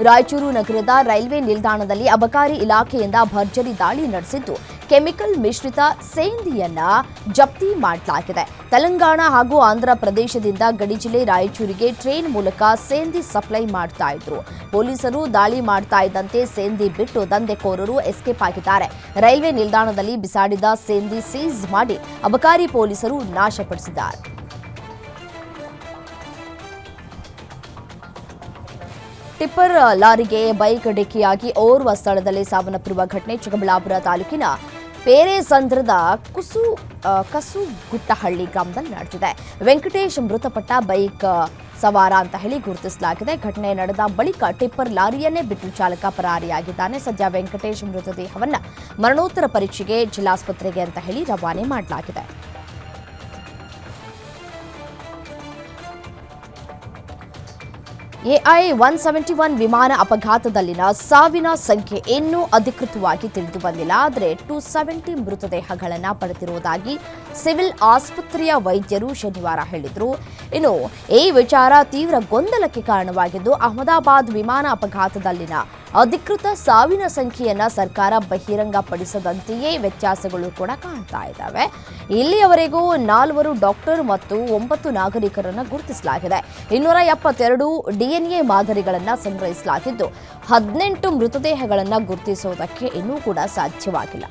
ರಾಯಚೂರು ನಗರದ ರೈಲ್ವೆ ನಿಲ್ದಾಣದಲ್ಲಿ ಅಬಕಾರಿ ಇಲಾಖೆಯಿಂದ ಭರ್ಜರಿ ದಾಳಿ ನಡೆಸಿದ್ದು ಕೆಮಿಕಲ್ ಮಿಶ್ರಿತ ಸೇಂದಿಯನ್ನ ಜಪ್ತಿ ಮಾಡಲಾಗಿದೆ. ತೆಲಂಗಾಣ ಹಾಗೂ ಆಂಧ್ರ ಪ್ರದೇಶದಿಂದ ಗಡಿ ಜಿಲ್ಲೆ ರಾಯಚೂರಿಗೆ ಟ್ರೈನ್ ಮೂಲಕ ಸೇಂದಿ ಸಪ್ಲೈ ಮಾಡ್ತಾ ಇದ್ರು. ಪೊಲೀಸರು ದಾಳಿ ಮಾಡ್ತಾ ಇದ್ದಂತೆ ಸೇಂದಿ ಬಿಟ್ಟು ದಂಧೆಕೋರರು ಎಸ್ಕೇಪ್ ಆಗಿದ್ದಾರೆ. ರೈಲ್ವೆ ನಿಲ್ದಾಣದಲ್ಲಿ ಬಿಸಾಡಿದ ಸೇಂದಿ ಸೀಸ್ ಮಾಡಿ ಅಬಕಾರಿ ಪೊಲೀಸರು ನಾಶಪಡಿಸಿದ್ದಾರೆ. ಟಿಪ್ಪರ್ ಲಾರಿಗೆ ಬೈಕ್ ಡಿಕ್ಕಿಯಾಗಿ ಓರ್ವ ಸ್ಥಳದಲ್ಲಿ ಸಾವನ್ನಪ್ಪಿರುವ ಘಟನೆ ಚಿಕ್ಕಬಳ್ಳಾಪುರ ತಾಲೂಕಿನ ಪೇರೆಸಂದ್ರದ ಕುಸು ಕಸು ಕಸುಗುಟ್ಟಹಳ್ಳಿ ಗ್ರಾಮದಲ್ಲಿ ನಡೆದಿದೆ. ವೆಂಕಟೇಶ್ ಮೃತಪಟ್ಟ ಬೈಕ್ ಸವಾರ ಅಂತ ಹೇಳಿ ಗುರುತಿಸಲಾಗಿದೆ. ಘಟನೆ ನಡೆದ ಬಳಿಕ ಟಿಪ್ಪರ್ ಲಾರಿಯನ್ನೇ ಬಿಟ್ಟು ಚಾಲಕ ಪರಾರಿಯಾಗಿದ್ದಾನೆ. ಸದ್ಯ ವೆಂಕಟೇಶ್ ಮೃತದೇಹವನ್ನು ಮರಣೋತ್ತರ ಪರೀಕ್ಷೆಗೆ ಜಿಲ್ಲಾಸ್ಪತ್ರೆಗೆ ಅಂತ ಹೇಳಿ ರವಾನೆ ಮಾಡಲಾಗಿದೆ. ಎಐ ಒನ್ ಸೆವೆಂಟಿ ಒನ್ ವಿಮಾನ ಅಪಘಾತದಲ್ಲಿನ ಸಾವಿನ ಸಂಖ್ಯೆ ಇನ್ನೂ ಅಧಿಕೃತವಾಗಿ ತಿಳಿದು ಬಂದಿಲ್ಲ. ಆದರೆ ಟು ಸೆವೆಂಟಿ ಮೃತದೇಹಗಳನ್ನು ಪಡೆದಿರುವುದಾಗಿ ಸಿವಿಲ್ ಆಸ್ಪತ್ರೆಯ ವೈದ್ಯರು ಶನಿವಾರ ಹೇಳಿದರು. ಇನ್ನು ಈ ವಿಚಾರ ತೀವ್ರ ಗೊಂದಲಕ್ಕೆ ಕಾರಣವಾಗಿದ್ದು ಅಹಮದಾಬಾದ್ ವಿಮಾನ ಅಪಘಾತದಲ್ಲಿನ ಅಧಿಕೃತ ಸಾವಿನ ಸಂಖ್ಯೆಯನ್ನು ಸರ್ಕಾರ ಬಹಿರಂಗಪಡಿಸದಂತೆಯೇ ವ್ಯತ್ಯಾಸಗಳು ಕೂಡ ಕಾಣ್ತಾ ಇದ್ದಾವೆ. ಇಲ್ಲಿಯವರೆಗೂ ನಾಲ್ವರು ಡಾಕ್ಟರ್ ಮತ್ತು ಒಂಬತ್ತು ನಾಗರಿಕರನ್ನ ಗುರುತಿಸಲಾಗಿದೆ. ಇನ್ನೂರ ಎಪ್ಪತ್ತೆರಡು ಡಿಎನ್ಎ ಮಾದರಿಗಳನ್ನು ಸಂಗ್ರಹಿಸಲಾಗಿದ್ದು, ಹದಿನೆಂಟು ಮೃತದೇಹಗಳನ್ನು ಗುರುತಿಸುವುದಕ್ಕೆ ಇನ್ನೂ ಕೂಡ ಸಾಧ್ಯವಾಗಿಲ್ಲ.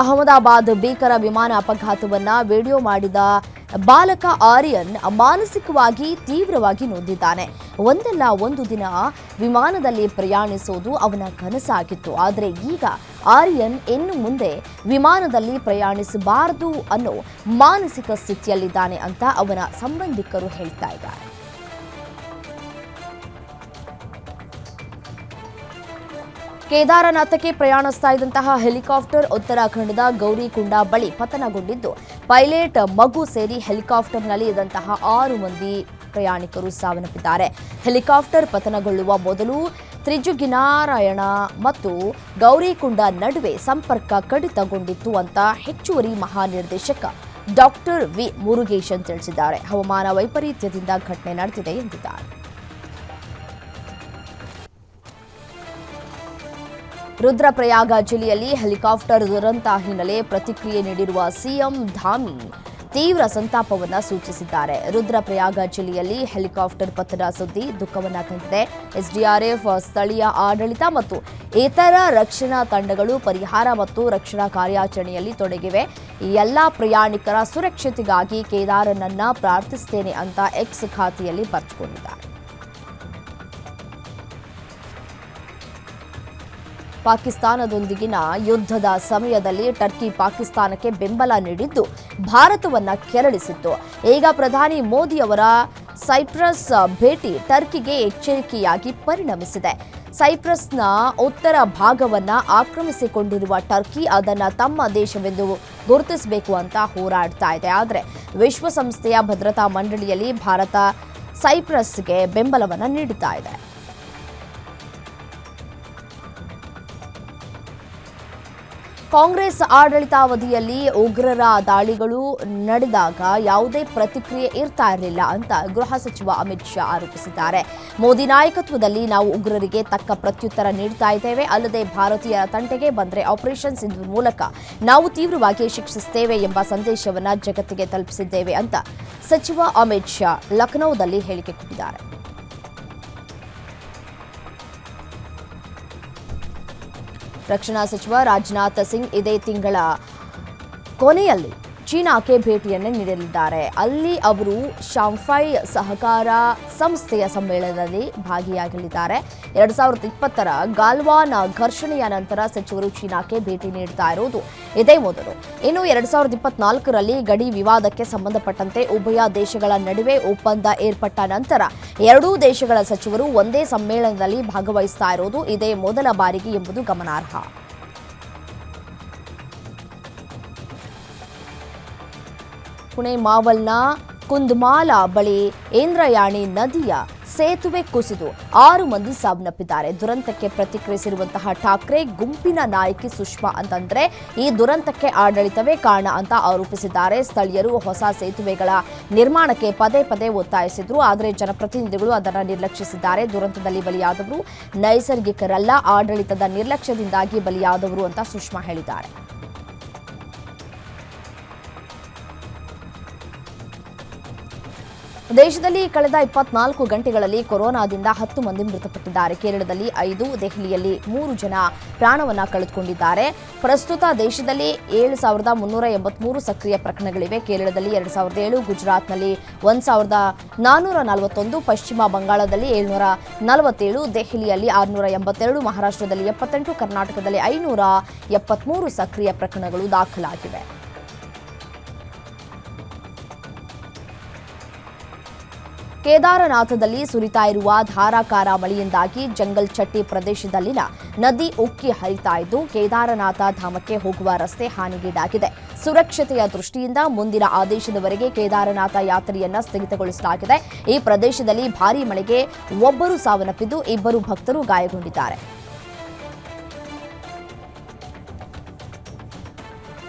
ಅಹಮದಾಬಾದ್ ಭೀಕರ ವಿಮಾನ ಅಪಘಾತವನ್ನ ವಿಡಿಯೋ ಮಾಡಿದ ಬಾಲಕ ಆರ್ಯನ್ ಮಾನಸಿಕವಾಗಿ ತೀವ್ರವಾಗಿ ನೊಂದಿದ್ದಾನೆ. ಒಂದಲ್ಲ ಒಂದು ದಿನ ವಿಮಾನದಲ್ಲಿ ಪ್ರಯಾಣಿಸುವುದು ಅವನ ಕನಸಾಗಿತ್ತು. ಆದರೆ ಈಗ ಆರ್ಯನ್ ಇನ್ನು ಮುಂದೆ ವಿಮಾನದಲ್ಲಿ ಪ್ರಯಾಣಿಸಬಾರದು ಅನ್ನೋ ಮಾನಸಿಕ ಸ್ಥಿತಿಯಲ್ಲಿದ್ದಾನೆ ಅಂತ ಅವನ ಸಂಬಂಧಿಕರು ಹೇಳ್ತಾ ಇದ್ದಾರೆ. ಕೇದಾರನಾಥಕ್ಕೆ ಪ್ರಯಾಣಿಸ್ತಾ ಇದ್ದಂತಹ ಹೆಲಿಕಾಪ್ಟರ್ ಉತ್ತರಾಖಂಡದ ಗೌರಿಕುಂಡ ಬಳಿ ಪತನಗೊಂಡಿದ್ದು, ಪೈಲಟ್ ಮಗು ಸೇರಿ ಹೆಲಿಕಾಪ್ಟರ್ನಲ್ಲಿ ಇದ್ದಂತಹ ಆರು ಮಂದಿ ಪ್ರಯಾಣಿಕರು ಸಾವನ್ನಪ್ಪಿದ್ದಾರೆ. ಹೆಲಿಕಾಪ್ಟರ್ ಪತನಗೊಳ್ಳುವ ಮೊದಲು ತ್ರಿಜುಗಿನಾರಾಯಣ ಮತ್ತು ಗೌರಿಕುಂಡ ನಡುವೆ ಸಂಪರ್ಕ ಕಡಿತಗೊಂಡಿತ್ತು ಅಂತ ಹೆಚ್ಚುವರಿ ಮಹಾನಿರ್ದೇಶಕ ಡಾಕ್ಟರ್ ವಿ ಮುರುಗೇಶನ್ ತಿಳಿಸಿದ್ದಾರೆ. ಹವಾಮಾನ ವೈಪರೀತ್ಯದಿಂದ ಘಟನೆ ನಡೆದಿದೆ ಎಂದಿದ್ದಾರೆ. ರುದ್ರಪ್ರಯಾಗ ಜಿಲ್ಲೆಯಲ್ಲಿ ಹೆಲಿಕಾಪ್ಟರ್ ದುರಂತ ಹಿನ್ನೆಲೆ ಪ್ರತಿಕ್ರಿಯೆ ನೀಡಿರುವ ಸಿಎಂ ಧಾಮಿ ತೀವ್ರ ಸಂತಾಪವನ್ನು ಸೂಚಿಸಿದ್ದಾರೆ. ರುದ್ರಪ್ರಯಾಗ ಜಿಲ್ಲೆಯಲ್ಲಿ ಹೆಲಿಕಾಪ್ಟರ್ ಪತನ ಸುದ್ದಿ ದುಃಖವನ್ನು ತಂದಿದೆ ಎಸ್ಡಿಆರ್ಎಫ್ ಸ್ಥಳೀಯ ಆಡಳಿತ ಮತ್ತು ಇತರ ರಕ್ಷಣಾ ತಂಡಗಳು ಪರಿಹಾರ ಮತ್ತು ರಕ್ಷಣಾ ಕಾರ್ಯಾಚರಣೆಯಲ್ಲಿ ತೊಡಗಿವೆ. ಎಲ್ಲ ಪ್ರಯಾಣಿಕರ ಸುರಕ್ಷತೆಗಾಗಿ ಕೇದಾರನನ್ನ ಪ್ರಾರ್ಥಿಸುತ್ತೇನೆ ಅಂತ ಎಕ್ಸ್ ಖಾತೆಯಲ್ಲಿ ಬರೆದುಕೊಂಡಿದ್ದಾರೆ ಪಾಕಿಸ್ತಾನದೊಂದಿಗಿನ ಯುದ್ಧದ ಸಮಯದಲ್ಲಿ ಟರ್ಕಿ ಪಾಕಿಸ್ತಾನಕ್ಕೆ ಬೆಂಬಲ ನೀಡಿದ್ದು ಭಾರತವನ್ನು ಕೆರಳಿಸಿತ್ತು. ಈಗ ಪ್ರಧಾನಿ ಮೋದಿ ಅವರ ಸೈಪ್ರಸ್ ಭೇಟಿ ಟರ್ಕಿಗೆ ಎಚ್ಚರಿಕೆಯಾಗಿ ಪರಿಣಮಿಸಿದೆ. ಸೈಪ್ರಸ್ನ ಉತ್ತರ ಭಾಗವನ್ನ ಆಕ್ರಮಿಸಿಕೊಂಡಿರುವ ಟರ್ಕಿ ಅದನ್ನ ತಮ್ಮ ದೇಶವೆಂದು ಗುರುತಿಸಬೇಕು ಅಂತ ಹೋರಾಡ್ತಾ ಇದೆ. ಆದರೆ ವಿಶ್ವಸಂಸ್ಥೆಯ ಭದ್ರತಾ ಮಂಡಳಿಯಲ್ಲಿ ಭಾರತ ಸೈಪ್ರಸ್ಗೆ ಬೆಂಬಲವನ್ನು ನೀಡುತ್ತಾ ಇದೆ. ಕಾಂಗ್ರೆಸ್ ಆಡಳಿತಾವಧಿಯಲ್ಲಿ ಉಗ್ರರ ದಾಳಿಗಳು ನಡೆದಾಗ ಯಾವುದೇ ಪ್ರತಿಕ್ರಿಯೆ ಇರ್ತಾ ಇರಲಿಲ್ಲ ಅಂತ ಗೃಹ ಸಚಿವ ಅಮಿತ್ ಶಾ ಆರೋಪಿಸಿದ್ದಾರೆ. ಮೋದಿ ನಾಯಕತ್ವದಲ್ಲಿ ನಾವು ಉಗ್ರರಿಗೆ ತಕ್ಕ ಪ್ರತ್ಯುತ್ತರ ನೀಡ್ತಾ ಇದ್ದೇವೆ. ಅಲ್ಲದೆ ಭಾರತೀಯ ತಂಟೆಗೆ ಬಂದರೆ ಆಪರೇಷನ್ ಸಿಂಧು ಮೂಲಕ ನಾವು ತೀವ್ರವಾಗಿ ಶಿಕ್ಷಿಸುತ್ತೇವೆ ಎಂಬ ಸಂದೇಶವನ್ನು ಜಗತ್ತಿಗೆ ತಲುಪಿಸಿದ್ದೇವೆ ಅಂತ ಸಚಿವ ಅಮಿತ್ ಶಾ ಲಖನೌದಲ್ಲಿ ಹೇಳಿಕೆ ಕೊಟ್ಟಿದ್ದಾರೆ. ರಕ್ಷಣಾ ಸಚಿವ ರಾಜನಾಥ್ ಸಿಂಗ್ ಇದೇ ತಿಂಗಳ ಕೊನೆಯಲ್ಲಿ ಚೀನಾಕ್ಕೆ ಭೇಟಿಯನ್ನೇ ನೀಡಲಿದ್ದಾರೆ. ಅಲ್ಲಿ ಅವರು ಶಾಂಫೈ ಸಹಕಾರ ಸಂಸ್ಥೆಯ ಸಮ್ಮೇಳನದಲ್ಲಿ ಭಾಗಿಯಾಗಲಿದ್ದಾರೆ. ಎರಡ್ ಸಾವಿರದ ಇಪ್ಪತ್ತರ ಗಾಲ್ವಾನ್ ಘರ್ಷಣೆಯ ನಂತರ ಸಚಿವರು ಚೀನಾಕ್ಕೆ ಭೇಟಿ ನೀಡ್ತಾ ಇರುವುದು ಇದೇ ಮೊದಲು. ಇನ್ನು ಎರಡ್ ಸಾವಿರದ ಇಪ್ಪತ್ನಾಲ್ಕರಲ್ಲಿ ಗಡಿ ವಿವಾದಕ್ಕೆ ಸಂಬಂಧಪಟ್ಟಂತೆ ಉಭಯ ದೇಶಗಳ ನಡುವೆ ಒಪ್ಪಂದ ಏರ್ಪಟ್ಟ ನಂತರ ಎರಡೂ ದೇಶಗಳ ಸಚಿವರು ಒಂದೇ ಸಮ್ಮೇಳನದಲ್ಲಿ ಭಾಗವಹಿಸ್ತಾ ಇರುವುದು ಇದೇ ಮೊದಲ ಬಾರಿಗೆ ಎಂಬುದು ಗಮನಾರ್ಹ. ಪುಣೆ ಮಾವಲ್ನ ಕುಂದ್ಮಾಲ ಬಳಿ ಇಂದ್ರಯಾಣಿ ನದಿಯ ಸೇತುವೆ ಕುಸಿದು ಆರು ಮಂದಿ ಸಾವನ್ನಪ್ಪಿದ್ದಾರೆ. ದುರಂತಕ್ಕೆ ಪ್ರತಿಕ್ರಿಯಿಸಿರುವಂತಹ ಠಾಕ್ರೆ ಗುಂಪಿನ ನಾಯಕಿ ಸುಷ್ಮಾ ಅಂತಂದ್ರೆ ಈ ದುರಂತಕ್ಕೆ ಆಡಳಿತವೇ ಕಾರಣ ಅಂತ ಆರೋಪಿಸಿದ್ದಾರೆ. ಸ್ಥಳೀಯರು ಹೊಸ ಸೇತುವೆಗಳ ನಿರ್ಮಾಣಕ್ಕೆ ಪದೇ ಪದೇ ಒತ್ತಾಯಿಸಿದ್ರು. ಆದರೆ ಜನಪ್ರತಿನಿಧಿಗಳು ಅದನ್ನು ನಿರ್ಲಕ್ಷಿಸಿದ್ದಾರೆ. ದುರಂತದಲ್ಲಿ ಬಲಿಯಾದವರು ನೈಸರ್ಗಿಕರಲ್ಲ, ಆಡಳಿತದ ನಿರ್ಲಕ್ಷ್ಯದಿಂದಾಗಿ ಬಲಿಯಾದವರು ಅಂತ ಸುಷ್ಮಾ ಹೇಳಿದ್ದಾರೆ. ದೇಶದಲ್ಲಿ ಕಳೆದ ಇಪ್ಪತ್ನಾಲ್ಕು ಗಂಟೆಗಳಲ್ಲಿ ಕೊರೋನಾದಿಂದ ಹತ್ತು ಮಂದಿ ಮೃತಪಟ್ಟಿದ್ದಾರೆ. ಕೇರಳದಲ್ಲಿ ಐದು, ದೆಹಲಿಯಲ್ಲಿ ಮೂರು ಜನ ಪ್ರಾಣವನ್ನ ಕಳೆದುಕೊಂಡಿದ್ದಾರೆ. ಪ್ರಸ್ತುತ ದೇಶದಲ್ಲಿ ಏಳು ಸಾವಿರದ ಮುನ್ನೂರ ಎಂಬತ್ಮೂರು ಸಕ್ರಿಯ ಪ್ರಕರಣಗಳಿವೆ. ಕೇರಳದಲ್ಲಿ ಎರಡು ಸಾವಿರದ ಏಳು, ಗುಜರಾತ್ನಲ್ಲಿ ಒಂದು ಸಾವಿರದ ನಾನ್ನೂರ ನಲವತ್ತೊಂದು, ಪಶ್ಚಿಮ ಬಂಗಾಳದಲ್ಲಿ ಏಳ್ನೂರ ನಲವತ್ತೇಳು, ದೆಹಲಿಯಲ್ಲಿ ಆರುನೂರ ಎಂಬತ್ತೆರಡು, ಮಹಾರಾಷ್ಟ್ರದಲ್ಲಿ ಎಪ್ಪತ್ತೆಂಟು, ಕರ್ನಾಟಕದಲ್ಲಿ ಐನೂರ ಎಪ್ಪತ್ಮೂರು ಸಕ್ರಿಯ ಪ್ರಕರಣಗಳು ದಾಖಲಾಗಿವೆ. ಕೇದಾರನಾಥದಲ್ಲಿ ಸುರಿತಾ ಇರುವ ಧಾರಾಕಾರ ಮಳೆಯಿಂದಾಗಿ ಜಂಗಲ್ ಚಟ್ಟಿ ಪ್ರದೇಶದಲ್ಲಿನ ನದಿ ಉಕ್ಕಿ ಹರಿತಾ ಇದ್ದು ಕೇದಾರನಾಥ ಧಾಮಕ್ಕೆ ಹೋಗುವ ರಸ್ತೆ ಹಾನಿಗೀಡಾಗಿದೆ. ಸುರಕ್ಷತೆಯ ದೃಷ್ಟಿಯಿಂದ ಮುಂದಿನ ಆದೇಶದವರೆಗೆ ಕೇದಾರನಾಥ ಯಾತ್ರೆಯನ್ನ ಸ್ಥಗಿತಗೊಳಿಸಲಾಗಿದೆ. ಈ ಪ್ರದೇಶದಲ್ಲಿ ಭಾರೀ ಮಳೆಗೆ ಒಬ್ಬರು ಸಾವನ್ನಪ್ಪಿದ್ದು ಇಬ್ಬರು ಭಕ್ತರು ಗಾಯಗೊಂಡಿದ್ದಾರೆ.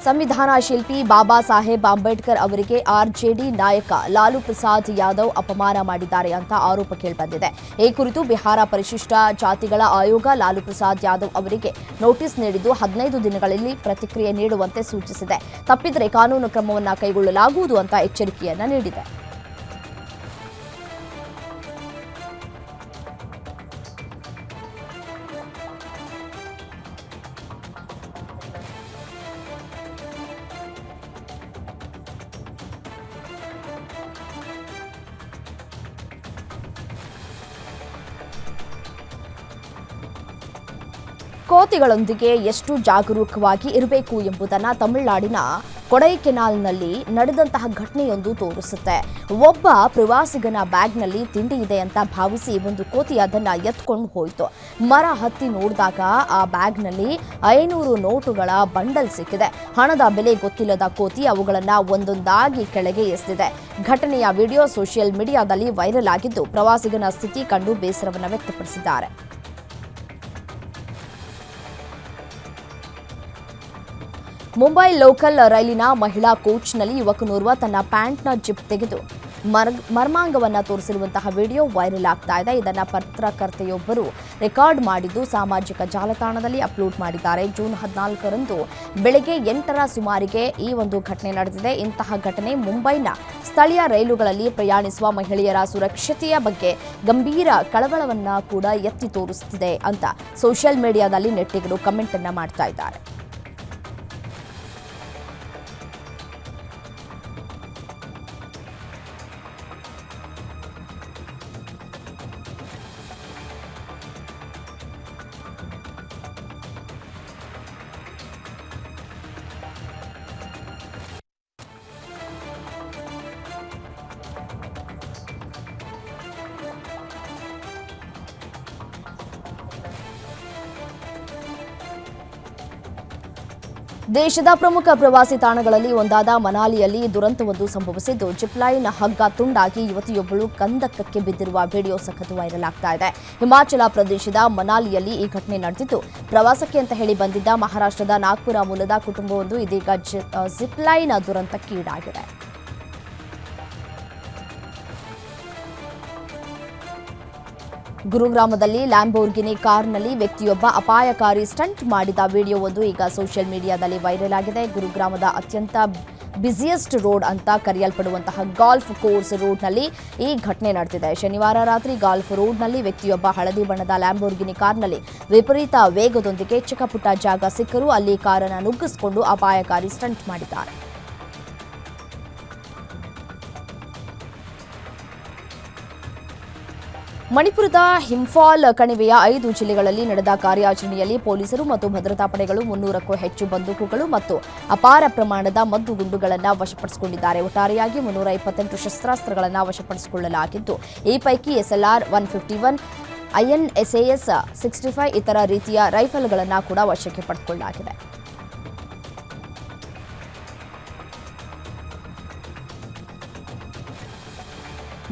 ಸಂವಿಧಾನ ಶಿಲ್ಪಿ ಬಾಬಾ ಸಾಹೇಬ್ ಅಂಬೇಡ್ಕರ್ ಅವರಿಗೆ ಆರ್ಜೆಡಿ ನಾಯಕ ಲಾಲು ಪ್ರಸಾದ್ ಯಾದವ್ ಅಪಮಾನ ಮಾಡಿದ್ದಾರೆ ಅಂತ ಆರೋಪ ಕೇಳಿಬಂದಿದೆ. ಈ ಕುರಿತು ಬಿಹಾರ ಪರಿಶಿಷ್ಟ ಜಾತಿಗಳ ಆಯೋಗ ಲಾಲು ಪ್ರಸಾದ್ ಯಾದವ್ ಅವರಿಗೆ ನೋಟಿಸ್ ನೀಡಿದ್ದು ಹದಿನೈದು ದಿನಗಳಲ್ಲಿ ಪ್ರತಿಕ್ರಿಯೆ ನೀಡುವಂತೆ ಸೂಚಿಸಿದೆ. ತಪ್ಪಿದರೆ ಕಾನೂನು ಕ್ರಮವನ್ನು ಕೈಗೊಳ್ಳಲಾಗುವುದು ಅಂತ ಎಚ್ಚರಿಕೆಯನ್ನು ನೀಡಿದೆ. ಕೋತಿಗಳೊಂದಿಗೆ ಎಷ್ಟು ಜಾಗರೂಕವಾಗಿ ಇರಬೇಕು ಎಂಬುದನ್ನು ತಮಿಳುನಾಡಿನ ಕೊಡೈಕೆನಾಲ್ನಲ್ಲಿ ನಡೆದಂತಹ ಘಟನೆಯೊಂದು ತೋರಿಸುತ್ತೆ. ಒಬ್ಬ ಪ್ರವಾಸಿಗನ ಬ್ಯಾಗ್ನಲ್ಲಿ ತಿಂಡಿ ಇದೆ ಅಂತ ಭಾವಿಸಿ ಒಂದು ಕೋತಿ ಅದನ್ನು ಎತ್ಕೊಂಡು ಹೋಯಿತು. ಮರ ಹತ್ತಿ ನೋಡಿದಾಗ ಆ ಬ್ಯಾಗ್ನಲ್ಲಿ ಐನೂರು ನೋಟುಗಳ ಬಂಡಲ್ ಸಿಕ್ಕಿದೆ. ಹಣದ ಬೆಲೆ ಗೊತ್ತಿಲ್ಲದ ಕೋತಿ ಅವುಗಳನ್ನು ಒಂದೊಂದಾಗಿ ಕೆಳಗೆ ಎಸೆದಿದೆ. ಘಟನೆಯ ವಿಡಿಯೋ ಸೋಷಿಯಲ್ ಮೀಡಿಯಾದಲ್ಲಿ ವೈರಲ್ ಆಗಿದ್ದು ಪ್ರವಾಸಿಗನ ಸ್ಥಿತಿ ಕಂಡು ಬೇಸರವನ್ನು ವ್ಯಕ್ತಪಡಿಸಿದ್ದಾರೆ. ಮುಂಬೈ ಲೋಕಲ್ ರೈಲಿನ ಮಹಿಳಾ ಕೋಚ್ನಲ್ಲಿ ಯುವಕನೋರ್ವ ತನ್ನ ಪ್ಯಾಂಟ್ನ ಜಿಪ್ ತೆಗೆದು ಮರ್, ಮರ್ಮಾಂಗವನ್ನ ತೋರಿಸಿರುವಂತಹ ವಿಡಿಯೋ ವೈರಲ್ ಆಗ್ತಾ ಇದೆ. ಇದನ್ನ ಪತ್ರಕರ್ತೆಯೊಬ್ಬರು ರೆಕಾರ್ಡ್ ಮಾಡಿದ್ದು ಸಾಮಾಜಿಕ ಜಾಲತಾಣದಲ್ಲಿ ಅಪ್ಲೋಡ್ ಮಾಡಿದ್ದಾರೆ. ಜೂನ್ ಹದಿನಾಲ್ಕರಂದು ಬೆಳಗ್ಗೆ ಎಂಟರ ಸುಮಾರಿಗೆ ಈ ಒಂದು ಘಟನೆ ನಡೆದಿದೆ. ಇಂತಹ ಘಟನೆ ಮುಂಬೈನ ಸ್ಥಳೀಯ ರೈಲುಗಳಲ್ಲಿ ಪ್ರಯಾಣಿಸುವ ಮಹಿಳೆಯರ ಸುರಕ್ಷತೆಯ ಬಗ್ಗೆ ಗಂಭೀರ ಕಳವಳವನ್ನ ಕೂಡ ಎತ್ತಿ ತೋರಿಸುತ್ತಿದೆ ಅಂತ ಸೋಷಿಯಲ್ ಮೀಡಿಯಾದಲ್ಲಿ ನೆಟ್ಟಿಗರು ಕಮೆಂಟ್ ಅನ್ನ ಮಾಡ್ತಾ ಇದ್ದಾರೆ. ದೇಶದ ಪ್ರಮುಖ ಪ್ರವಾಸಿ ತಾಣಗಳಲ್ಲಿ ಒಂದಾದ ಮನಾಲಿಯಲ್ಲಿ ದುರಂತವೊಂದು ಸಂಭವಿಸಿದ್ದು, ಜಿಪ್ಲೈನ್ ಹಗ್ಗ ತುಂಡಾಗಿ ಯುವತಿಯೊಬ್ಬಳು ಕಂದಕಕ್ಕೆ ಬಿದ್ದಿರುವ ವಿಡಿಯೋ ಸಖತ್ ವೈರಲ್ ಆಗ್ತಾ ಇದೆ. ಹಿಮಾಚಲ ಪ್ರದೇಶದ ಮನಾಲಿಯಲ್ಲಿ ಈ ಘಟನೆ ನಡೆದಿದ್ದು, ಪ್ರವಾಸಕ್ಕೆ ಅಂತ ಹೇಳಿ ಬಂದಿದ್ದ ಮಹಾರಾಷ್ಟ್ರದ ನಾಗ್ಪುರ ಮೂಲದ ಕುಟುಂಬವೊಂದು ಇದೀಗ ಜಿಪ್ಲೈನ್ ದುರಂತಕ್ಕೀಡಾಗಿದೆ. ಗುರುಗ್ರಾಮದಲ್ಲಿ ಲ್ಯಾಂಬೋರ್ಗಿನಿ ಕಾರ್ನಲ್ಲಿ ವ್ಯಕ್ತಿಯೊಬ್ಬ ಅಪಾಯಕಾರಿ ಸ್ಟಂಟ್ ಮಾಡಿದ ವಿಡಿಯೋವೊಂದು ಈಗ ಸೋಷಿಯಲ್ ಮೀಡಿಯಾದಲ್ಲಿ ವೈರಲ್ ಆಗಿದೆ. ಗುರುಗ್ರಾಮದ ಅತ್ಯಂತ ಬ್ಯುಸಿಯೆಸ್ಟ್ ರೋಡ್ ಅಂತ ಕರೆಯಲ್ಪಡುವಂತಹ ಗಾಲ್ಫ್ ಕೋರ್ಸ್ ರೋಡ್ನಲ್ಲಿ ಈ ಘಟನೆ ನಡೆದಿದೆ. ಶನಿವಾರ ರಾತ್ರಿ ಗಾಲ್ಫ್ ರೋಡ್ನಲ್ಲಿ ವ್ಯಕ್ತಿಯೊಬ್ಬ ಹಳದಿ ಬಣ್ಣದ ಲ್ಯಾಂಬೋರ್ಗಿನಿ ಕಾರ್ನಲ್ಲಿ ವಿಪರೀತ ವೇಗದೊಂದಿಗೆ ಚಿಕ್ಕಪುಟ್ಟ ಜಾಗ ಸಿಕ್ಕರೂ. ಅಲ್ಲಿ ಕಾರನ್ನು ನುಗ್ಗಿಸಿಕೊಂಡು ಅಪಾಯಕಾರಿ ಸ್ಟಂಟ್ ಮಾಡಿದ್ದಾರೆ. ಮಣಿಪುರದ ಹಿಂಫಾಲ್ ಕಣಿವೆಯ ಐದು ಜಿಲ್ಲೆಗಳಲ್ಲಿ ನಡೆದ ಕಾರ್ಯಾಚರಣೆಯಲ್ಲಿ ಪೊಲೀಸರು ಮತ್ತು ಭದ್ರತಾ ಪಡೆಗಳು ಮುನ್ನೂರಕ್ಕೂ ಹೆಚ್ಚು ಬಂದೂಕುಗಳು ಮತ್ತು ಅಪಾರ ಪ್ರಮಾಣದ ಮದ್ದು ಗುಂಡುಗಳನ್ನು ವಶಪಡಿಸಿಕೊಂಡಿದ್ದಾರೆ. ಒಟ್ಟಾರೆಯಾಗಿ ಮುನ್ನೂರ ಇಪ್ಪತ್ತೆಂಟು ಶಸ್ತ್ರಾಸ್ತ್ರಗಳನ್ನು ವಶಪಡಿಸಿಕೊಳ್ಳಲಾಗಿದ್ದು, ಈ ಪೈಕಿ SLR one fifty one INSAS sixty five, ಇತರ ರೀತಿಯ ರೈಫಲ್ಗಳನ್ನು ಕೂಡ ವಶಕ್ಕೆ ಪಡೆದುಕೊಳ್ಳಲಾಗಿದೆ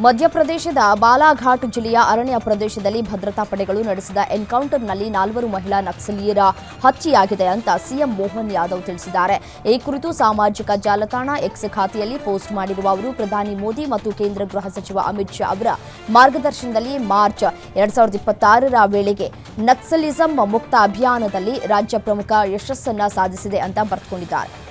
ಮಧ್ಯಪ್ರದೇಶದ ಬಾಲಾಘಾಟ್ ಜಿಲ್ಲೆಯ ಅರಣ್ಯ ಪ್ರದೇಶದಲ್ಲಿ ಭದ್ರತಾ ಪಡೆಗಳು ನಡೆಸಿದ ಎನ್ಕೌಂಟರ್ನಲ್ಲಿ ನಾಲ್ವರು ಮಹಿಳಾ ನಕ್ಸಲೀಯರ ಹತ್ಯೆಯಾಗಿದೆ ಅಂತ ಸಿಎಂ ಮೋಹನ್ ಯಾದವ್ ತಿಳಿಸಿದ್ದಾರೆ. ಈ ಕುರಿತು ಸಾಮಾಜಿಕ ಜಾಲತಾಣ ಎಕ್ಸ್ ಖಾತೆಯಲ್ಲಿ ಪೋಸ್ಟ್ ಮಾಡಿರುವ ಅವರು, ಪ್ರಧಾನಿ ಮೋದಿ ಮತ್ತು ಕೇಂದ್ರ ಗೃಹ ಸಚಿವ ಅಮಿತ್ ಶಾ ಅವರ ಮಾರ್ಗದರ್ಶನದಲ್ಲಿ ಮಾರ್ಚ್ ಎರಡ್ ಸಾವಿರದ ಇಪ್ಪತ್ತಾರರ ವೇಳೆಗೆ ನಕ್ಸಲಿಸಂ ಮುಕ್ತ ಅಭಿಯಾನದಲ್ಲಿ ರಾಜ್ಯ ಪ್ರಮುಖ ಯಶಸ್ಸನ್ನ ಸಾಧಿಸಿದೆ ಅಂತ ಬರೆದುಕೊಂಡಿದ್ದಾರೆ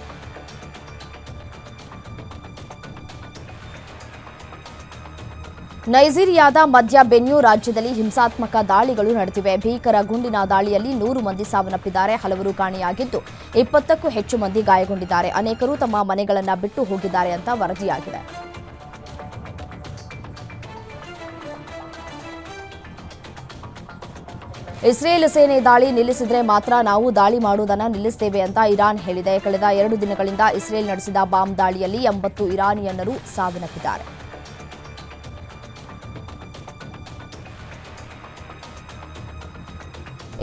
ನೈಜೀರಿಯಾದ ಮಧ್ಯ ಬೆನ್ಯೂ ರಾಜ್ಯದಲ್ಲಿ ಹಿಂಸಾತ್ಮಕ ದಾಳಿಗಳು ನಡೆದಿವೆ. ಭೀಕರ ಗುಂಡಿನ ದಾಳಿಯಲ್ಲಿ ನೂರು ಮಂದಿ ಸಾವನ್ನಪ್ಪಿದ್ದಾರೆ. ಹಲವರು ಕಾಣೆಯಾಗಿದ್ದು ಇಪ್ಪತ್ತಕ್ಕೂ ಹೆಚ್ಚು ಮಂದಿ ಗಾಯಗೊಂಡಿದ್ದಾರೆ. ಅನೇಕರು ತಮ್ಮ ಮನೆಗಳನ್ನು ಬಿಟ್ಟು ಹೋಗಿದ್ದಾರೆ ಅಂತ ವರದಿಯಾಗಿದೆ. ಇಸ್ರೇಲ್ ಸೇನೆ ದಾಳಿ ನಿಲ್ಲಿಸಿದ್ರೆ ಮಾತ್ರ ನಾವು ದಾಳಿ ಮಾಡುವುದನ್ನು ನಿಲ್ಲಿಸುತ್ತೇವೆ ಅಂತ ಇರಾನ್ ಹೇಳಿದೆ. ಕಳೆದ ಎರಡು ದಿನಗಳಿಂದ ಇಸ್ರೇಲ್ ನಡೆಸಿದ ಬಾಂಬ್ ದಾಳಿಯಲ್ಲಿ ಎಂಬತ್ತು ಇರಾನಿಯನ್ನರು ಸಾವನ್ನಪ್ಪಿದ್ದಾರೆ.